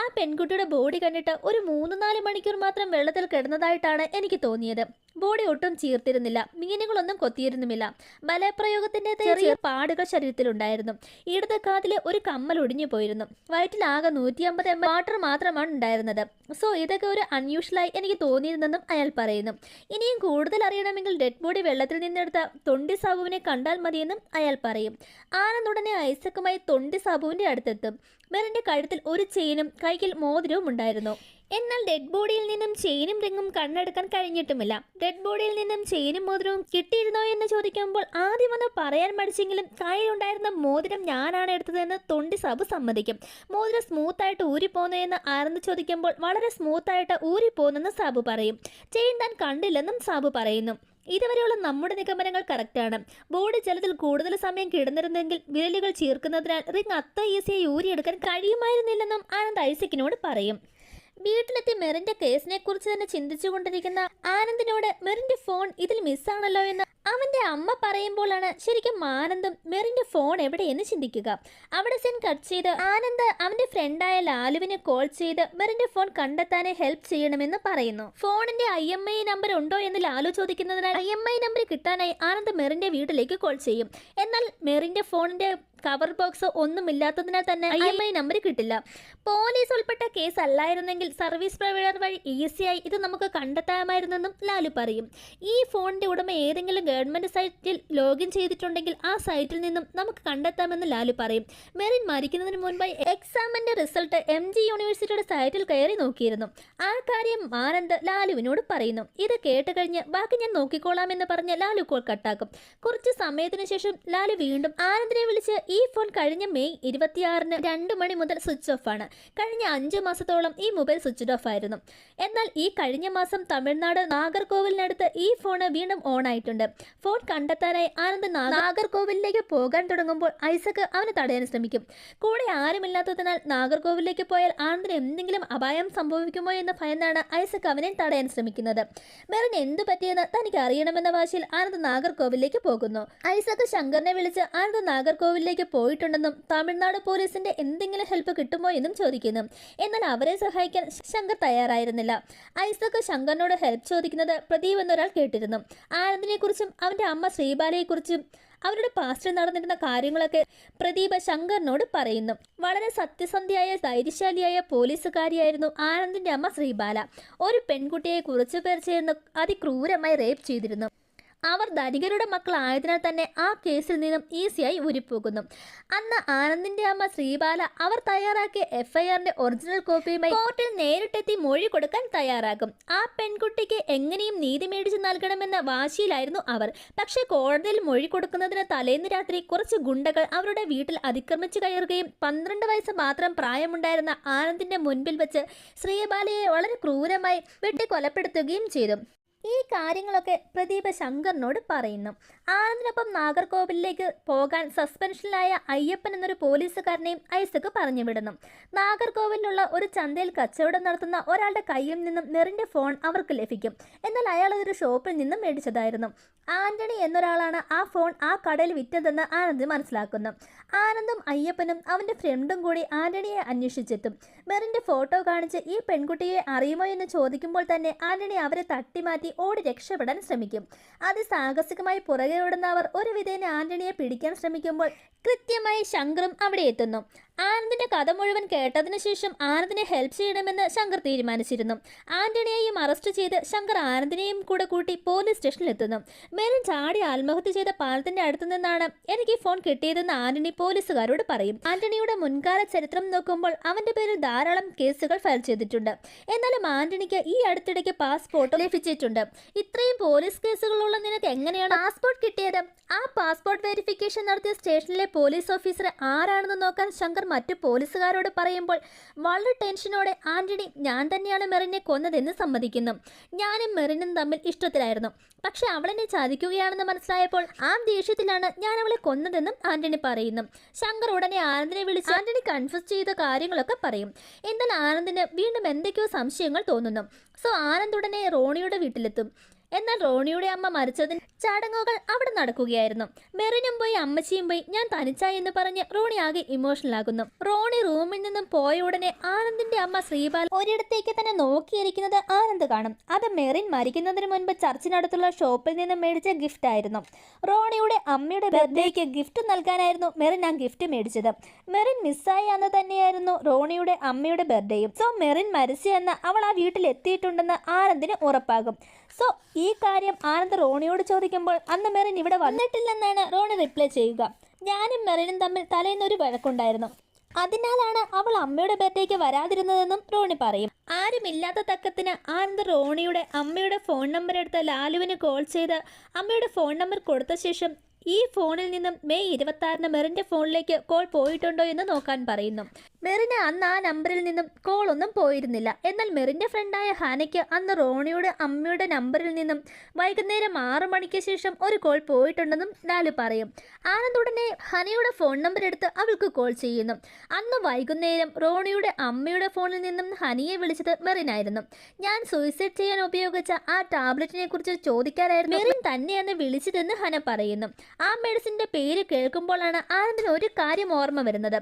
ആ പെൺകുട്ടിയുടെ ബോഡി കണ്ടിട്ട് ഒരു മൂന്ന് നാല് മണിക്കൂർ മാത്രം വെള്ളത്തിൽ കിടന്നതായിട്ടാണ് എനിക്ക് തോന്നിയത്. ബോഡി ഒട്ടും ചീർത്തിരുന്നില്ല. മീനുകളൊന്നും കൊത്തിയിരുന്നുമില്ല. ബലപ്രയോഗത്തിന്റെ ചെറിയ പാടുകൾ ശരീരത്തിലുണ്ടായിരുന്നു. ഇടത് കാതിലെ ഒരു കമ്മൽ ഒടിഞ്ഞു പോയിരുന്നു. വയറ്റിലാകെ നൂറ്റി അമ്പത് എം വാട്ടർ മാത്രമാണ് ഉണ്ടായിരുന്നത്. സോ ഇതൊക്കെ ഒരു അൺയൂഷ്വലായി എനിക്ക് തോന്നിയിരുന്നെന്നും അയാൾ പറയുന്നു. ഇനിയും കൂടുതൽ അറിയണമെങ്കിൽ ഡെഡ് ബോഡി വെള്ളത്തിൽ നിന്നെടുത്ത തൊണ്ടി സാബുവിനെ കണ്ടാൽ മതിയെന്നും അയാൾ പറയും. ആനന്ദ് ഉടനെ ഐസക്കുമായി തൊണ്ടി സാബുവിന്റെ അടുത്തെത്തും. മെറിന്റെ കഴുത്തിൽ ഒരു ചെയിനും കൈക്കിൽ മോതിരവും ഉണ്ടായിരുന്നു. എന്നാൽ ഡെഡ് ബോഡിയിൽ നിന്നും ചെയിനും റിങ്ങും കണ്ണെടുക്കാൻ കഴിഞ്ഞിട്ടുമില്ല. ഡെഡ് ബോഡിയിൽ നിന്നും ചെയിനും മോതിരവും കിട്ടിയിരുന്നോ എന്ന് ചോദിക്കുമ്പോൾ ആദ്യം ഒന്ന് പറയാൻ മടിച്ചെങ്കിലും കയ്യിലുണ്ടായിരുന്ന മോതിരം ഞാനാണ് എടുത്തതെന്ന് തൊണ്ടി സബ് സമ്മതിക്കും. മോതിരം സ്മൂത്തായിട്ട് ഊരിപ്പോന്നു എന്ന് ആരെന്ന് ചോദിക്കുമ്പോൾ വളരെ സ്മൂത്തായിട്ട് ഊരിപ്പോന്നെന്ന് സാബു പറയും. ചെയിൻ താൻ കണ്ടില്ലെന്നും സാബു പറയുന്നു. ഇതുവരെയുള്ള നമ്മുടെ നിഗമനങ്ങൾ കറക്റ്റാണ് ബോഡി ജലത്തിൽ കൂടുതൽ സമയം കിടന്നിരുന്നെങ്കിൽ വിരലുകൾ ചീർക്കുന്നതിനാൽ റിങ് അത്ര ഈസിയായി ഊരിയെടുക്കാൻ കഴിയുമായിരുന്നില്ലെന്നും ആനന്ദ് ഐസക്കിനോട് പറയും. വീട്ടിലെത്തി മെറിന്റെ കേസിനെ കുറിച്ച് തന്നെ ചിന്തിച്ചുകൊണ്ടിരിക്കുന്ന ആനന്ദിനോട് മെറിന്റെ ഫോൺ ഇതിൽ മിസ്സാണല്ലോ എന്ന് അവന്റെ അമ്മ പറയുമ്പോഴാണ് ശരിക്കും ആനന്ദം മെറിന്റെ ഫോൺ എവിടെയെന്ന് ചിന്തിക്കുക. അവിടെ സെൻ കട്ട് ചെയ്ത് ആനന്ദ് അവന്റെ ഫ്രണ്ടായ ലാലുവിനെ കോൾ ചെയ്ത് മെറിന്റെ ഫോൺ കണ്ടെത്താനെ ഹെൽപ്പ് ചെയ്യണമെന്ന് പറയുന്നു. ഫോണിന്റെ ഐ എം ഐ നമ്പർ ഉണ്ടോ എന്ന് ലാലു ചോദിക്കുന്നതിനാൽ ഐ എം ഐ നമ്പർ കിട്ടാനായി ആനന്ദ് മെറിന്റെ വീട്ടിലേക്ക് കോൾ ചെയ്യും. എന്നാൽ മെറിന്റെ ഫോണിന്റെ കവർ ബോക്സ് ഒന്നുമില്ലാത്തതിനാൽ തന്നെ ഐ എം ഐ നമ്പർ കിട്ടില്ല. പോലീസ് ഉൾപ്പെട്ട കേസ് അല്ലായിരുന്നെങ്കിൽ സർവീസ് പ്രൊവൈഡർ വഴി ഈസിയായി ഇത് നമുക്ക് കണ്ടെത്താമായിരുന്നെന്നും ലാലു പറയും. ഈ ഫോണിന്റെ ഉടമ ഏതെങ്കിലും ഗവൺമെന്റ് സൈറ്റിൽ ലോഗിൻ ചെയ്തിട്ടുണ്ടെങ്കിൽ ആ സൈറ്റിൽ നിന്നും നമുക്ക് കണ്ടെത്താമെന്ന് ലാലു പറയും. മെറിൻ മരിക്കുന്നതിന് മുൻപായി എക്സാമിന്റെ റിസൾട്ട് എം ജി യൂണിവേഴ്സിറ്റിയുടെ സൈറ്റിൽ കയറി നോക്കിയിരുന്നു. ആ കാര്യം ആനന്ദ് ലാലുവിനോട് പറയുന്നു. ഇത് കേട്ട് കഴിഞ്ഞ് ബാക്കി ഞാൻ നോക്കിക്കോളാം എന്ന് പറഞ്ഞ് ലാലു കോൾ കട്ടാക്കും. കുറച്ച് സമയത്തിന് ശേഷം ലാലു വീണ്ടും ആനന്ദിനെ വിളിച്ച് ഈ ഫോൺ കഴിഞ്ഞ മെയ് ഇരുപത്തിയാറിന് രണ്ട് മണി മുതൽ സ്വിച്ച് ഓഫ് ആണ്. കഴിഞ്ഞ അഞ്ച് മാസത്തോളം ഈ മൊബൈൽ സ്വിച്ച് ഓഫ് ആയിരുന്നു. എന്നാൽ ഈ കഴിഞ്ഞ മാസം തമിഴ്നാട് നാഗർകോവിലിനടുത്ത് ഈ ഫോൺ വീണ്ടും ഓൺ ആയിട്ടുണ്ട്. ഫോൺ കണ്ടെത്താനായി ആനന്ദ് നാഗർകോവിലേക്ക് പോകാൻ തുടങ്ങുമ്പോൾ ഐസക് അവനെ തടയാൻ ശ്രമിക്കും. കൂടെ ആരുമില്ലാത്തതിനാൽ നാഗർകോവിലേക്ക് പോയാൽ ആനന്ദിന് എന്തെങ്കിലും അപായം സംഭവിക്കുമോ എന്ന ഭയന്നാണ് ഐസക് അവനെ തടയാൻ ശ്രമിക്കുന്നത്. മെറിന് എന്തു പറ്റിയെന്ന് തനിക്ക് അറിയണമെന്ന വാശിയിൽ ആനന്ദ് നാഗർകോവിലേക്ക് പോകുന്നു. ഐസക് ശങ്കറിനെ വിളിച്ച് ആനന്ദ് നാഗർകോവിലേക്ക് പോയിട്ടുണ്ടെന്നും തമിഴ്നാട് പോലീസിന്റെ എന്തെങ്കിലും ഹെൽപ്പ് കിട്ടുമോ എന്നും ചോദിക്കുന്നു. എന്നാൽ അവരെ സഹായിക്കാൻ ശങ്കർ തയ്യാറായിരുന്നില്ല. ഐസക് ശങ്കറിനോട് ഹെൽപ്പ് ചോദിക്കുന്നത് പ്രദീപ് എന്നൊരാൾ കേട്ടിരുന്നു. ആനന്ദിനെക്കുറിച്ചും അവന്റെ അമ്മ ശ്രീബാലയെക്കുറിച്ചും അവരുടെ പാസ്റ്റിൽ നടന്നിരുന്ന കാര്യങ്ങളൊക്കെ പ്രദീപ ശങ്കറിനോട് പറയുന്നു. വളരെ സത്യസന്ധിയായ ധൈര്യശാലിയായ പോലീസുകാരിയായിരുന്നു ആനന്ദിന്റെ അമ്മ ശ്രീബാല. ഒരു പെൺകുട്ടിയെ കുറച്ചു പേർ ചേർന്ന് അതിക്രൂരമായി റേപ്പ് ചെയ്തിരുന്നു. അവർ ധനികരുടെ മക്കളായതിനാൽ തന്നെ ആ കേസിൽ നിന്നും ഈസിയായി ഉരുപ്പോകുന്നു അന്ന് ആനന്ദിന്റെ അമ്മ ശ്രീബാല അവർ തയ്യാറാക്കിയ എഫ്ഐആറിന്റെ ഒറിജിനൽ കോപ്പിയുമായി കോർട്ടിൽ നേരിട്ടെത്തി മൊഴി കൊടുക്കാൻ തയ്യാറാകും. ആ പെൺകുട്ടിക്ക് എങ്ങനെയും നീതി മേടിച്ചു നൽകണമെന്ന വാശിയിലായിരുന്നു അവർ. പക്ഷെ കോടതിയിൽ മൊഴി കൊടുക്കുന്നതിന് തലേന്ന് രാത്രി കുറച്ച് ഗുണ്ടകൾ അവരുടെ വീട്ടിൽ അതിക്രമിച്ചു കയറുകയും പന്ത്രണ്ട് വയസ്സ് മാത്രം പ്രായമുണ്ടായിരുന്ന ആനന്ദിന്റെ മുൻപിൽ വെച്ച് ശ്രീബാലയെ വളരെ ക്രൂരമായി വെട്ടി കൊലപ്പെടുത്തുകയും ചെയ്തു. ഈ കാര്യങ്ങളൊക്കെ പ്രദീപ ശങ്കറിനോട് പറയുന്നു. ആനന്ദിനൊപ്പം നാഗർകോവിലേക്ക് പോകാൻ സസ്പെൻഷനിലായ അയ്യപ്പൻ എന്നൊരു പോലീസുകാരനെയും ഐസക്ക് പറഞ്ഞു വിടുന്നു നാഗർകോവിലുള്ള ഒരു ചന്തയിൽ കച്ചവടം നടത്തുന്ന ഒരാളുടെ കയ്യിൽ നിന്നും നെറിന്റെ ഫോൺ അവർക്ക് ലഭിക്കും. എന്നാൽ അയാൾ അതൊരു ഷോപ്പിൽ നിന്നും മേടിച്ചതായിരുന്നു. ആന്റണി എന്നൊരാളാണ് ആ ഫോൺ ആ കടയിൽ വിറ്റതെന്ന് ആനന്ദ് മനസ്സിലാക്കുന്നു. ആനന്ദും അയ്യപ്പനും അവന്റെ ഫ്രണ്ടും കൂടി ആന്റണിയെ അന്വേഷിച്ചെത്തും. മെറിന്റെ ഫോട്ടോ കാണിച്ച് ഈ പെൺകുട്ടിയെ അറിയുമോ എന്ന് ചോദിക്കുമ്പോൾ തന്നെ ആന്റണി അവരെ തട്ടിമാറ്റി ഓടി രക്ഷപ്പെടാൻ ശ്രമിക്കും. അതിസാഹസികമായി പുറകെ ഓടുന്ന അവർ ഒരു വിധേന ആന്റണിയെ പിടിക്കാൻ ശ്രമിക്കുമ്പോൾ കൃത്യമായി ശങ്കറും അവിടെ എത്തുന്നു. ആനന്ദിന്റെ കഥ മുഴുവൻ കേട്ടതിനു ശേഷം ആനന്ദിനെ ഹെൽപ്പ് ചെയ്യണമെന്ന് ശങ്കർ തീരുമാനിച്ചിരുന്നു. ആന്റണിയെയും അറസ്റ്റ് ചെയ്ത് ശങ്കർ ആനന്ദിനെയും കൂടെ കൂട്ടി പോലീസ് സ്റ്റേഷനിൽ എത്തുന്നു മേലും ചാടി ആത്മഹത്യ ചെയ്ത പാലത്തിന്റെ അടുത്തു നിന്നാണ് എനിക്ക് ഫോൺ കിട്ടിയതെന്ന് ആന്റണി പോലീസുകാരോട് പറയും. ആന്റണിയുടെ മുൻകാല ചരിത്രം നോക്കുമ്പോൾ അവന്റെ പേരിൽ ധാരാളം കേസുകൾ ഫയൽ ചെയ്തിട്ടുണ്ട്. എന്നാലും ആന്റണിക്ക് ഈ അടുത്തിടയ്ക്ക് പാസ്പോർട്ട് ലഭിച്ചിട്ടുണ്ട്. ഇത്രയും പോലീസ് കേസുകളുള്ള നിനക്ക് എങ്ങനെയാണ് പാസ്പോർട്ട് കിട്ടിയത്? ആ പാസ്പോർട്ട് വെരിഫിക്കേഷൻ നടത്തിയ സ്റ്റേഷനിലെ പോലീസ് ഓഫീസർ ആരാണെന്ന് നോക്കാൻ ശങ്കർ മറ്റു പോലീസുകാരോട് പറയുമ്പോൾ വളരെ ടെൻഷനോടെ ആന്റണി ഞാൻ തന്നെയാണ് മെറിനെ കൊന്നതെന്ന് സമ്മതിക്കുന്നു. ഞാനും മെറിനും തമ്മിൽ ഇഷ്ടത്തിലായിരുന്നു. പക്ഷെ അവളെന്നെ ചതിക്കുകയാണെന്ന് മനസ്സിലായപ്പോൾ ആ ദേഷ്യത്തിലാണ് ഞാൻ അവളെ കൊന്നതെന്നും ആന്റണി പറയുന്നു. ശങ്കർ ഉടനെ ആനന്ദിനെ വിളിച്ച് ആന്റണി കൺഫ്യൂസ് ചെയ്ത കാര്യങ്ങളൊക്കെ പറയും. എന്നാൽ ആനന്ദിന് വീണ്ടും എന്തൊക്കെയോ സംശയങ്ങൾ തോന്നുന്നു. സോ ആനന്ദ് ഉടനെ റോണിയുടെ വീട്ടിലെത്തും. എന്നാൽ റോണിയുടെ അമ്മ മരിച്ചതിന് ചടങ്ങുകൾ അവിടെ നടക്കുകയായിരുന്നു. മെറിനും പോയി അമ്മച്ചിയും പോയി. ഞാൻ തനിച്ചായി എന്ന് പറഞ്ഞ് റോണി ആകെ ഇമോഷണൽ ആകുന്നു. റോണി റൂമിൽ നിന്നും പോയ ഉടനെ ആനന്ദിന്റെ അമ്മ ശ്രീപാൽ ഒരിടത്തേക്ക് തന്നെ നോക്കിയിരിക്കുന്നത് ആനന്ദ് കാണും. അത് മെറിൻ മരിക്കുന്നതിന് മുൻപ് ചർച്ചിനടുത്തുള്ള ഷോപ്പിൽ നിന്ന് മേടിച്ച ഗിഫ്റ്റ് ആയിരുന്നു. റോണിയുടെ അമ്മയുടെ ബർത്ത്ഡേക്ക് ഗിഫ്റ്റ് നൽകാനായിരുന്നു മെറിൻ ആ ഗിഫ്റ്റ് മേടിച്ചത്. മെറിൻ മിസ്സായി അന്ന് തന്നെയായിരുന്നു റോണിയുടെ അമ്മയുടെ ബർത്ത്ഡേയും സോ മെറിൻ മരിച്ചു എന്ന് അവൾ ആ വീട്ടിൽ എത്തിയിട്ടുണ്ടെന്ന് ആനന്ദിന് ഉറപ്പാകും. സോ ഈ കാര്യം ആനന്ദ് റോണിയോട് ചോദിക്കുമ്പോൾ അന്ന് മെറിൻ ഇവിടെ വന്നിട്ടില്ലെന്നാണ് റോണി റിപ്ലൈ ചെയ്യുക. ഞാനും മെറിനും തമ്മിൽ തലേന്നൊരു വഴക്കുണ്ടായിരുന്നു. അതിനാലാണ് അവൾ അമ്മയുടെ ബർത്ത്ഡേക്ക് വരാതിരുന്നതെന്നും റോണി പറയും. ആരുമില്ലാത്ത തക്കത്തിന് ആനന്ദ് റോണിയുടെ അമ്മയുടെ ഫോൺ നമ്പർ എടുത്ത ലാലുവിന് കോൾ ചെയ്ത് അമ്മയുടെ ഫോൺ നമ്പർ കൊടുത്ത ശേഷം ഈ ഫോണിൽ നിന്നും മെയ് ഇരുപത്തി ആറിന് മെറിന്റെ ഫോണിലേക്ക് കോൾ പോയിട്ടുണ്ടോ എന്ന് നോക്കാൻ പറയുന്നു. മെറിന് അന്ന് ആ നമ്പറിൽ നിന്നും കോൾ ഒന്നും പോയിരുന്നില്ല. എന്നാൽ മെറിന്റെ ഫ്രണ്ടായ ഹാനയ്ക്ക് അന്ന് റോണിയുടെ അമ്മയുടെ നമ്പറിൽ നിന്നും വൈകുന്നേരം ആറു മണിക്ക് ശേഷം ഒരു കോൾ പോയിട്ടുണ്ടെന്നും ലാലു പറയും. ആനന്ദ് ഉടനെ ഹനയുടെ ഫോൺ നമ്പർ എടുത്ത് അവൾക്ക് കോൾ ചെയ്യുന്നു. അന്ന് വൈകുന്നേരം റോണിയുടെ അമ്മയുടെ ഫോണിൽ നിന്നും ഹനിയെ വിളിച്ചത് മെറിനായിരുന്നു ഞാൻ സൂയിസൈഡ് ചെയ്യാൻ ഉപയോഗിച്ച ആ ടാബ്ലറ്റിനെ കുറിച്ച് ചോദിക്കാനായിരുന്നു. മെറിൻ തന്നെയാണ് വിളിച്ചതെന്ന് ഹന പറയുന്നു. ആ മെഡിസിന്റെ പേര് കേൾക്കുമ്പോഴാണ് ആനന്ദിന് ഒരു കാര്യം ഓർമ്മ വരുന്നത്.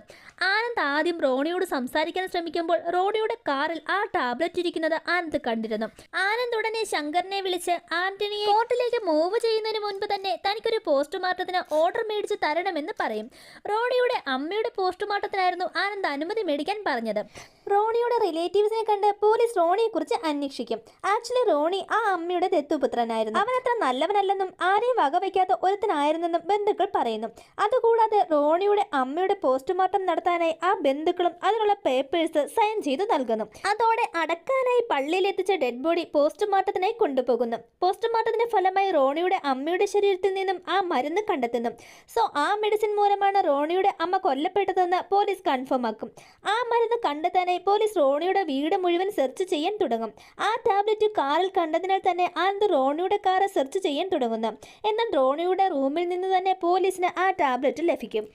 ആനന്ദ് ആദ്യം റോണിയോട് സംസാരിക്കാൻ ശ്രമിക്കുമ്പോൾ റോണിയുടെ കാറിൽ ആ ടാബ്ലറ്റ് ഇരിക്കുന്നത് ആനന്ദ് കണ്ടിരുന്നു. ആനന്ദ് ഉടനെ ശങ്കറിനെ വിളിച്ച് ആന്റണിയെ കോർട്ടിലേക്ക് മൂവ് ചെയ്യുന്നതിന് മുൻപ് തന്നെ തനിക്കൊരു പോസ്റ്റ്മോർട്ടത്തിന് ഓർഡർ മേടിച്ച് തരണമെന്ന് പറയും. റോണിയുടെ അമ്മയുടെ പോസ്റ്റ്മോർട്ടത്തിനായിരുന്നു ആനന്ദ് അനുമതി മേടിക്കാൻ പറഞ്ഞത്. റോണിയുടെ റിലേറ്റീവ്സിനെ കണ്ട് പോലീസ് റോണിയെ കുറിച്ച് അന്വേഷിക്കും. ആക്ച്വലി റോണി ആ അമ്മയുടെ ദത്തുപുത്രനായിരുന്നു. അവൻ അത്ര നല്ലവനല്ലെന്നും ആരെയും വകവയ്ക്കാത്ത ഒരുത്തനായിരുന്നെന്നും ബന്ധുക്കൾ പറയുന്നു. അതുകൂടാതെ റോണിയുടെ അമ്മയുടെ പോസ്റ്റ്മോർട്ടം നടത്താനായി ആ ബന്ധുക്കളും അതിനുള്ള പേപ്പേഴ്സ് സൈൻ ചെയ്ത് നൽകുന്നു. അതോടെ അടക്കാനായി പള്ളിയിൽ എത്തിച്ച ഡെഡ് ബോഡി പോസ്റ്റ്മോർട്ടത്തിനായി കൊണ്ടുപോകുന്നു. പോസ്റ്റ്മോർട്ടത്തിന്റെ ഫലമായി റോണിയുടെ അമ്മയുടെ ശരീരത്തിൽ നിന്നും ആ മരുന്ന് കണ്ടെത്തുന്നു. സോ ആ മെഡിസിൻ മൂലമാണ് റോണിയുടെ അമ്മ കൊല്ലപ്പെട്ടതെന്ന് പോലീസ് കൺഫേം ആക്കും. ആ മരുന്ന് കണ്ടെത്താനായി പോലീസ് റോണിയുടെ വീട് മുഴുവൻ സെർച്ച് ചെയ്യാൻ തുടങ്ങും. ആ ടാബ്ലറ്റ് കാറിൽ കണ്ടതിനാൽ തന്നെ ആനന്ദ് റോണിയുടെ കാറ് സെർച്ച് ചെയ്യാൻ തുടങ്ങുന്നു. എന്നാൽ റോണിയുടെ റൂമിൽ നിന്ന് തന്നെ പോലീസിന് ആ ടാബ്ലറ്റ് ലഭിക്കും.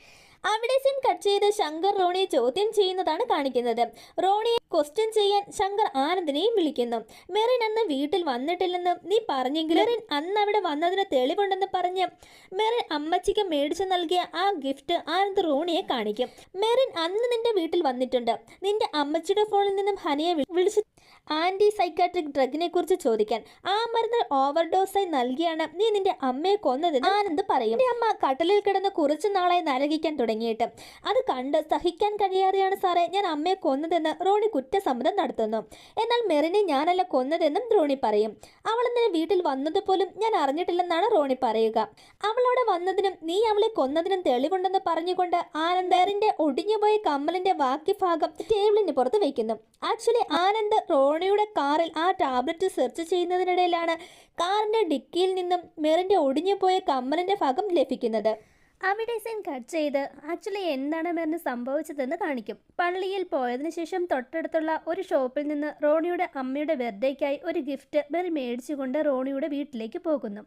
അവിടെ സീൻ കട്ട് ചെയ്ത് ശങ്കർ റോണിയെ ചോദ്യം ചെയ്യുന്നതാണ് കാണിക്കുന്നത്. റോണിയെ ക്വസ്റ്റ്യൻ ചെയ്യാൻ ശങ്കർ ആനന്ദിനെയും വിളിക്കുന്നു. മെറിൻ അന്ന് വീട്ടിൽ വന്നിട്ടില്ലെന്ന് നീ പറഞ്ഞെങ്കിലും മെറിൻ അന്ന് അവിടെ വന്നതിന് തെളിവുണ്ടെന്ന് പറഞ്ഞ് മെറിൻ അമ്മച്ചിക്ക് മേടിച്ചു നൽകിയ ആ ഗിഫ്റ്റ് ആനന്ദ് റോണിയെ കാണിക്കും. മെറിൻ അന്ന് നിന്റെ വീട്ടിൽ വന്നിട്ടുണ്ട്. നിന്റെ അമ്മച്ചിയുടെ ഫോണിൽ നിന്നും ഹനിയെ വിളിച്ച് ആന്റി സൈക്കാട്രിക് ഡ്രഗിനെ കുറിച്ച് ചോദിക്കാൻ. ആ മരുന്ന് ഓവർഡോസായി നൽകിയാണ് നീ നിന്റെ അമ്മയെ കൊന്നതെന്ന് ആനന്ദ് പറയും. അമ്മ കട്ടലിൽ കിടന്ന് കുറച്ചു നാളായി നരകിക്കാൻ തുടങ്ങിയിട്ട്. അത് കണ്ട് സഹിക്കാൻ കഴിയാതെയാണ് സാറേ ഞാൻ അമ്മയെ കൊന്നതെന്ന് റോണി കുറ്റസമ്മതം നടത്തുന്നു. എന്നാൽ മെറിനെ ഞാനല്ല കൊന്നതെന്നും റോണി പറയും. അവൾ ഇന്നലെ വീട്ടിൽ വന്നത് പോലും ഞാൻ അറിഞ്ഞിട്ടില്ലെന്നാണ് റോണി പറയുക. അവളവിടെ വന്നതിനും നീ അവളെ കൊന്നതിനും തെളിവുണ്ടെന്ന് പറഞ്ഞുകൊണ്ട് ആനന്ദറിന്റെ ഒടിഞ്ഞുപോയ കമ്മലിന്റെ ബാക്കി ഭാഗം ടേബിളിന് പുറത്ത് വയ്ക്കുന്നു ആക്ച്വലി ആനന്ദ് റോണിയുടെ കാറിൽ ആ ടാബ്ലറ്റ് സെർച്ച് ചെയ്യുന്നതിനിടയിലാണ് കാറിന്റെ ഡിക്കിയിൽ നിന്നും മെറിന്റെ ഒടിഞ്ഞുപോയ കമ്മലിന്റെ ഭാഗം ലഭിക്കുന്നത്. അവിടെ സീൻ കട്ട് ചെയ്ത് ആക്ച്വലി എന്താണ് മെറിന് സംഭവിച്ചതെന്ന് കാണിക്കും. പള്ളിയിൽ പോയതിനു ശേഷം തൊട്ടടുത്തുള്ള ഒരു ഷോപ്പിൽ നിന്ന് റോണിയുടെ അമ്മയുടെ ബർത്ത്ഡേക്കായി ഒരു ഗിഫ്റ്റ് മെറി മേടിച്ചുകൊണ്ട് റോണിയുടെ വീട്ടിലേക്ക് പോകുന്നു.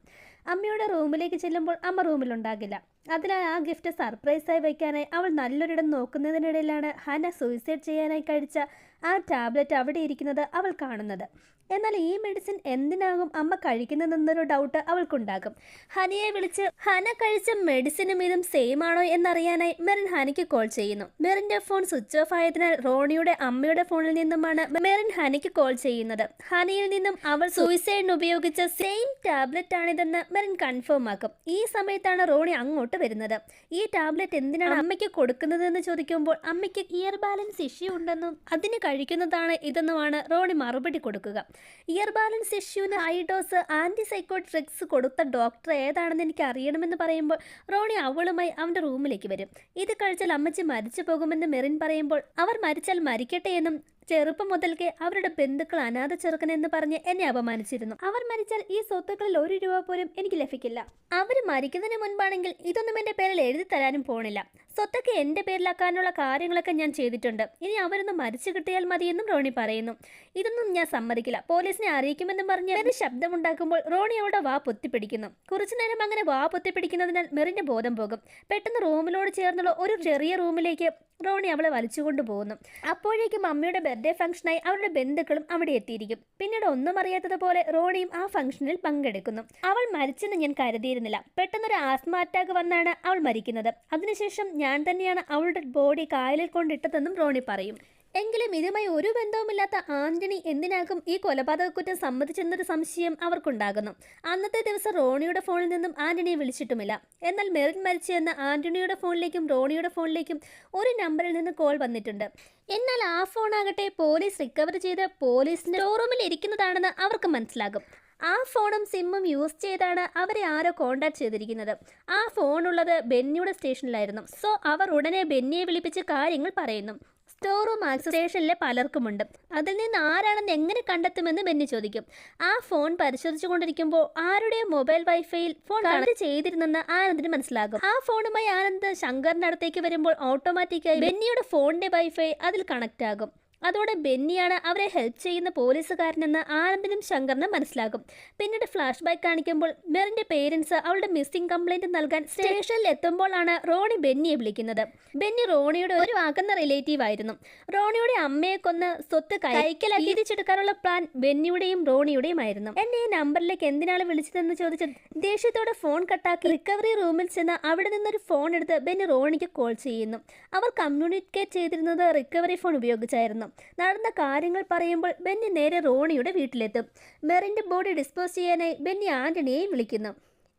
അമ്മയുടെ റൂമിലേക്ക് ചെല്ലുമ്പോൾ അമ്മ റൂമിലുണ്ടാകില്ല. അതിനാൽ ആ ഗിഫ്റ്റ് സർപ്രൈസായി വയ്ക്കാനായി അവൾ നല്ലൊരിടം നോക്കുന്നതിനിടയിലാണ് ഹന സൂയിസൈഡ് ചെയ്യാനായി കഴിച്ച ആ ടാബ്ലറ്റ് അവിടെ ഇരിക്കുന്നത് അവൾ കാണുന്നത്. എന്നാൽ ഈ മെഡിസിൻ എന്തിനാകും അമ്മ കഴിക്കുന്നതെന്നൊരു ഡൗട്ട് അവൾക്കുണ്ടാകും. ഹനിയെ വിളിച്ച് ഹന കഴിച്ച മെഡിസിനും ഇതും സെയിം ആണോ എന്നറിയാനായി മെറിൻ ഹനിക്ക് കോൾ ചെയ്യുന്നു. മെറിന്റെ ഫോൺ സ്വിച്ച് ഓഫ് ആയതിനാൽ റോണിയുടെ അമ്മയുടെ ഫോണിൽ നിന്നുമാണ് മെറിൻ ഹനിക്ക് കോൾ ചെയ്യുന്നത്. ഹനിയിൽ നിന്നും അവൾ സൂയിസൈഡിന് ഉപയോഗിച്ച സെയിം ടാബ്ലറ്റ് ആണിതെന്ന് മെറിൻ കൺഫേം ആക്കും. ഈ സമയത്താണ് റോണി അങ്ങോട്ട് വരുന്നത്. ഈ ടാബ്ലറ്റ് എന്തിനാണ് അമ്മയ്ക്ക് കൊടുക്കുന്നതെന്ന് ചോദിക്കുമ്പോൾ അമ്മയ്ക്ക് ഇയർ ബാലൻസ് ഇഷ്യൂ ഉണ്ടെന്നും അതിന് കഴിക്കുന്നതാണ് ഇതെന്നുമാണ് റോണി മറുപടി കൊടുക്കുക. ഇയർ ബാലൻസ് ഇഷ്യൂവിന് ഹൈ ഡോസ് ആന്റിസൈക്കോട്രിക്സ് കൊടുത്ത ഡോക്ടർ ഏതാണെന്ന് എനിക്ക് അറിയണമെന്ന് പറയുമ്പോൾ റോണി അവളുമായി അവന്റെ റൂമിലേക്ക് വരും. ഇത് കഴിച്ചാൽ അമ്മച്ചി മരിച്ചു പോകുമെന്ന് മെറിൻ പറയുമ്പോൾ അവർ മരിച്ചാൽ മരിക്കട്ടെ എന്നും ചെറുപ്പം മുതൽക്കേ അവരുടെ ബന്ധുക്കൾ അനാഥ ചെറുക്കനെന്ന് പറഞ്ഞ് എന്നെ അപമാനിച്ചിരുന്നു. അവർ മരിച്ചാൽ ഈ സ്വത്തുക്കളിൽ ഒരു രൂപ പോലും എനിക്ക് ലഭിക്കില്ല. അവർ മരിക്കുന്നതിന് മുൻപാണെങ്കിൽ ഇതൊന്നും എന്റെ പേരിൽ എഴുതി തരാനും പോണില്ല. സ്വത്തൊക്കെ എന്റെ പേരിലാക്കാനുള്ള കാര്യങ്ങളൊക്കെ ഞാൻ ചെയ്തിട്ടുണ്ട്. ഇനി അവരൊന്നും മരിച്ചു കിട്ടിയാൽ മതിയെന്നും റോണി പറയുന്നു. ഇതൊന്നും ഞാൻ സമ്മതിക്കില്ല. പോലീസിനെ അറിയിക്കുമെന്നും പറഞ്ഞ് മെറി ശബ്ദമുണ്ടാക്കുമ്പോൾ റോണി അവളുടെ വാ പൊത്തിപ്പിടിക്കുന്നു. കുറച്ചു നേരം അങ്ങനെ വാ പൊത്തിപ്പിടിക്കുന്നതിനാൽ മെറിന്റെ ബോധം പോകും. പെട്ടെന്ന് റൂമിലോട് ചേർന്നുള്ള ഒരു ചെറിയ റൂമിലേക്ക് റോണി അവളെ വലിച്ചുകൊണ്ട് പോകുന്നു അപ്പോഴേക്കും അമ്മയുടെ ബർത്ത്ഡേ ഫംഗ്ഷനായി അവരുടെ ബന്ധുക്കളും അവിടെ എത്തിയിരിക്കും. പിന്നീട് ഒന്നും അറിയാത്തതുപോലെ റോണിയും ആ ഫംഗ്ഷനിൽ പങ്കെടുക്കുന്നു. അവൾ മരിച്ചെന്ന് ഞാൻ കരുതിയിരുന്നില്ല. പെട്ടെന്നൊരു ആസ്മ അറ്റാക്ക് വന്നാണ് അവൾ മരിക്കുന്നത്. അതിനുശേഷം ഞാൻ തന്നെയാണ് അവളുടെ ബോഡി കായലിൽ കൊണ്ടിട്ടതെന്നും റോണി പറയും. എങ്കിലും ഇതുമായി ഒരു ബന്ധവുമില്ലാത്ത ആന്റണി എന്തിനാകും ഈ കൊലപാതക കുറ്റം സമ്മതിച്ചെന്നൊരു സംശയം അവർക്കുണ്ടാകുന്നു. അന്നത്തെ ദിവസം റോണിയുടെ ഫോണിൽ നിന്നും ആന്റണിയെ വിളിച്ചിട്ടുമില്ല. എന്നാൽ മെറിൻ എന്ന ആന്റണിയുടെ ഫോണിലേക്കും റോണിയുടെ ഫോണിലേക്കും ഒരു നമ്പറിൽ നിന്ന് കോൾ വന്നിട്ടുണ്ട്. എന്നാൽ ആ ഫോണാകട്ടെ പോലീസ് റിക്കവർ ചെയ്ത് പോലീസിന്റെ ഷോറൂമിൽ ഇരിക്കുന്നതാണെന്ന് അവർക്ക് മനസ്സിലാകും. ആ ഫോണും സിമ്മും യൂസ് ചെയ്താണ് അവരെ ആരോ കോണ്ടാക്ട് ചെയ്തിരിക്കുന്നത്. ആ ഫോണുള്ളത് ബെന്നിയുടെ സ്റ്റേഷനിലായിരുന്നു. സോ അവർ ഉടനെ ബെന്നിയെ വിളിപ്പിച്ച് കാര്യങ്ങൾ പറയുന്നു. സ്റ്റോർ റൂം ആക്സസ് സ്റ്റേഷനിലെ പലർക്കുമുണ്ട്. അതിൽ നിന്ന് ആരാണെന്ന് എങ്ങനെ കണ്ടെത്തുമെന്ന് ബെന്നി ചോദിക്കും. ആ ഫോൺ പരിശോധിച്ചുകൊണ്ടിരിക്കുമ്പോൾ ആരുടെ മൊബൈൽ വൈഫൈയിൽ ഫോൺ കണക്ട് ചെയ്തിരുന്നെന്ന് ആനന്ദിന് മനസ്സിലാകും. ആ ഫോണുമായി ആനന്ദ് ശങ്കറിന്റെ അടുത്തേക്ക് വരുമ്പോൾ ഓട്ടോമാറ്റിക്കായി ബെന്നിയുടെ ഫോണിന്റെ വൈഫൈ അതിൽ കണക്ട് ആകും അതോടെ ബെന്നിയാണ് അവരെ ഹെൽപ്പ് ചെയ്യുന്ന പോലീസുകാരനെന്ന് ആനന്ദിനും ശങ്കറിനും മനസ്സിലാകും. പിന്നീട് ഫ്ലാഷ് ബാക്ക് കാണിക്കുമ്പോൾ മെറിന്റെ പേരൻസ് അവളുടെ മിസ്സിംഗ് കംപ്ലൈന്റ് നൽകാൻ സ്റ്റേഷനിൽ എത്തുമ്പോഴാണ് റോണി ബെന്നിയെ വിളിക്കുന്നത്. ബെന്നി റോണിയുടെ ഒരു അകന്ന റിലേറ്റീവ് ആയിരുന്നു. റോണിയുടെ അമ്മയെ കൊന്ന് സ്വത്ത് കൈക്കലാക്കി തിരിച്ചെടുക്കാനുള്ള പ്ലാൻ ബെന്നിയുടെയും റോണിയുടെയും ആയിരുന്നു. എന്നെ ഈ നമ്പറിലേക്ക് എന്തിനാണ് വിളിച്ചതെന്ന് ചോദിച്ച് ദേഷ്യത്തോടെ ഫോൺ കട്ടാക്കി റിക്കവറി റൂമിൽ ചെന്ന് അവിടെ നിന്നൊരു ഫോൺ എടുത്ത് ബെന്നി റോണിക്ക് കോൾ ചെയ്യുന്നു. അവർ കമ്മ്യൂണിക്കേറ്റ് ചെയ്തിരുന്നത് റിക്കവറി ഫോൺ ഉപയോഗിച്ചായിരുന്നു. നടന്ന കാര്യങ്ങൾ പറയുമ്പോൾ ബെന്നി നേരെ റോണിയുടെ വീട്ടിലെത്തും. മെറിന്റെ ബോഡി ഡിസ്പോസ് ചെയ്യാനായി ബെന്നി ആന്റണിയെയും വിളിക്കുന്നു.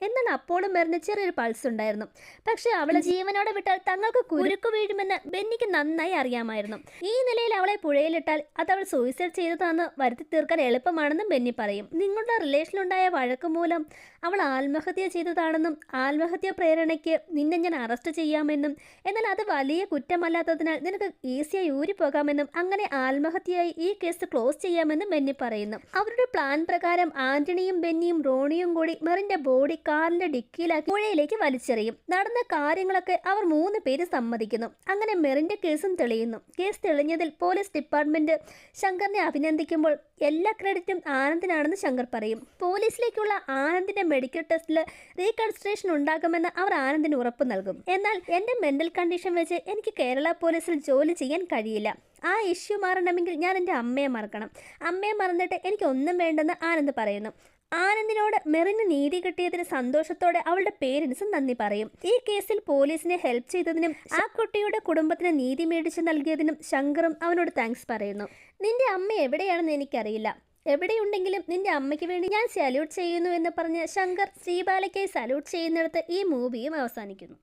എന്നാൽ അപ്പോഴും മെറിന് ചെറിയൊരു പൾസ് ഉണ്ടായിരുന്നു. പക്ഷെ അവളെ ജീവനോടെ വിട്ടാൽ തങ്ങൾക്ക് കുരുക്ക് വീഴുമെന്ന് ബെന്നിക്ക് നന്നായി അറിയാമായിരുന്നു. ഈ നിലയിൽ അവളെ പുഴയിലിട്ടാൽ അത് അവൾ സൂയിസൈഡ് ചെയ്തതാണെന്ന് വരുത്തി തീർക്കാൻ എളുപ്പമാണെന്നും ബെന്നി പറയും. നിങ്ങളുടെ റിലേഷനിലുണ്ടായ വഴക്ക് മൂലം അവൾ ആത്മഹത്യ ചെയ്തതാണെന്നും ആത്മഹത്യ പ്രേരണയ്ക്ക് നിന്നെ ഞാൻ അറസ്റ്റ് ചെയ്യാമെന്നും എന്നാൽ അത് വലിയ കുറ്റമല്ലാത്തതിനാൽ നിനക്ക് ഈസിയായി ഊരിപ്പോകാമെന്നും അങ്ങനെ ആത്മഹത്യയായി ഈ കേസ് ക്ലോസ് ചെയ്യാമെന്നും ബെന്നി പറയുന്നു. അവരുടെ പ്ലാൻ പ്രകാരം ആന്റണിയും ബെന്നിയും റോണിയും കൂടി മെറിന്റെ ബോഡി കാറിന്റെ ഡിക്കിയിലാക്കി പുഴയിലേക്ക് വലിച്ചെറിയും. നടന്ന കാര്യങ്ങളൊക്കെ അവർ മൂന്ന് പേര് സമ്മതിക്കുന്നു. അങ്ങനെ മെറിന്റെ കേസും തെളിയുന്നു. കേസ് തെളിഞ്ഞതിൽ പോലീസ് ഡിപ്പാർട്ട്മെന്റ് ശങ്കറിനെ അഭിനന്ദിക്കുമ്പോൾ എല്ലാ ക്രെഡിറ്റും ആനന്ദിനാണെന്ന് ശങ്കർ പറയും. പോലീസിലേക്കുള്ള ആനന്ദിന്റെ മെഡിക്കൽ ടെസ്റ്റിൽ റീകൺസ്ട്രേഷൻ ഉണ്ടാകുമെന്ന് അവർ ആനന്ദിന് ഉറപ്പ് നൽകും. എന്നാൽ എന്റെ മെന്റൽ കണ്ടീഷൻ വെച്ച് എനിക്ക് കേരള പോലീസിൽ ജോലി ചെയ്യാൻ കഴിയില്ല. ആ ഇഷ്യൂ മാറണമെങ്കിൽ ഞാൻ എന്റെ അമ്മയെ മറക്കണം. അമ്മയെ മറന്നിട്ട് എനിക്ക് ഒന്നും വേണ്ടെന്ന് ആനന്ദ് പറയുന്നു. ആനന്ദിനോട് മെറിന് നീതി കിട്ടിയതിന് സന്തോഷത്തോടെ അവളുടെ പേരൻസും നന്ദി പറയും. ഈ കേസിൽ പോലീസിനെ ഹെൽപ്പ് ചെയ്തതിനും ആ കുട്ടിയുടെ കുടുംബത്തിന് നീതി മേടിച്ചു നൽകിയതിനും ശങ്കറും അവനോട് താങ്ക്സ് പറയുന്നു. നിന്റെ അമ്മ എവിടെയാണെന്ന് എനിക്കറിയില്ല. എവിടെയുണ്ടെങ്കിലും നിന്റെ അമ്മയ്ക്ക് വേണ്ടി ഞാൻ സല്യൂട്ട് ചെയ്യുന്നു എന്ന് പറഞ്ഞ് ശങ്കർ ശ്രീബാലയ്ക്കായി സല്യൂട്ട് ചെയ്യുന്നിടത്ത് ഈ മൂവിയും അവസാനിക്കുന്നു.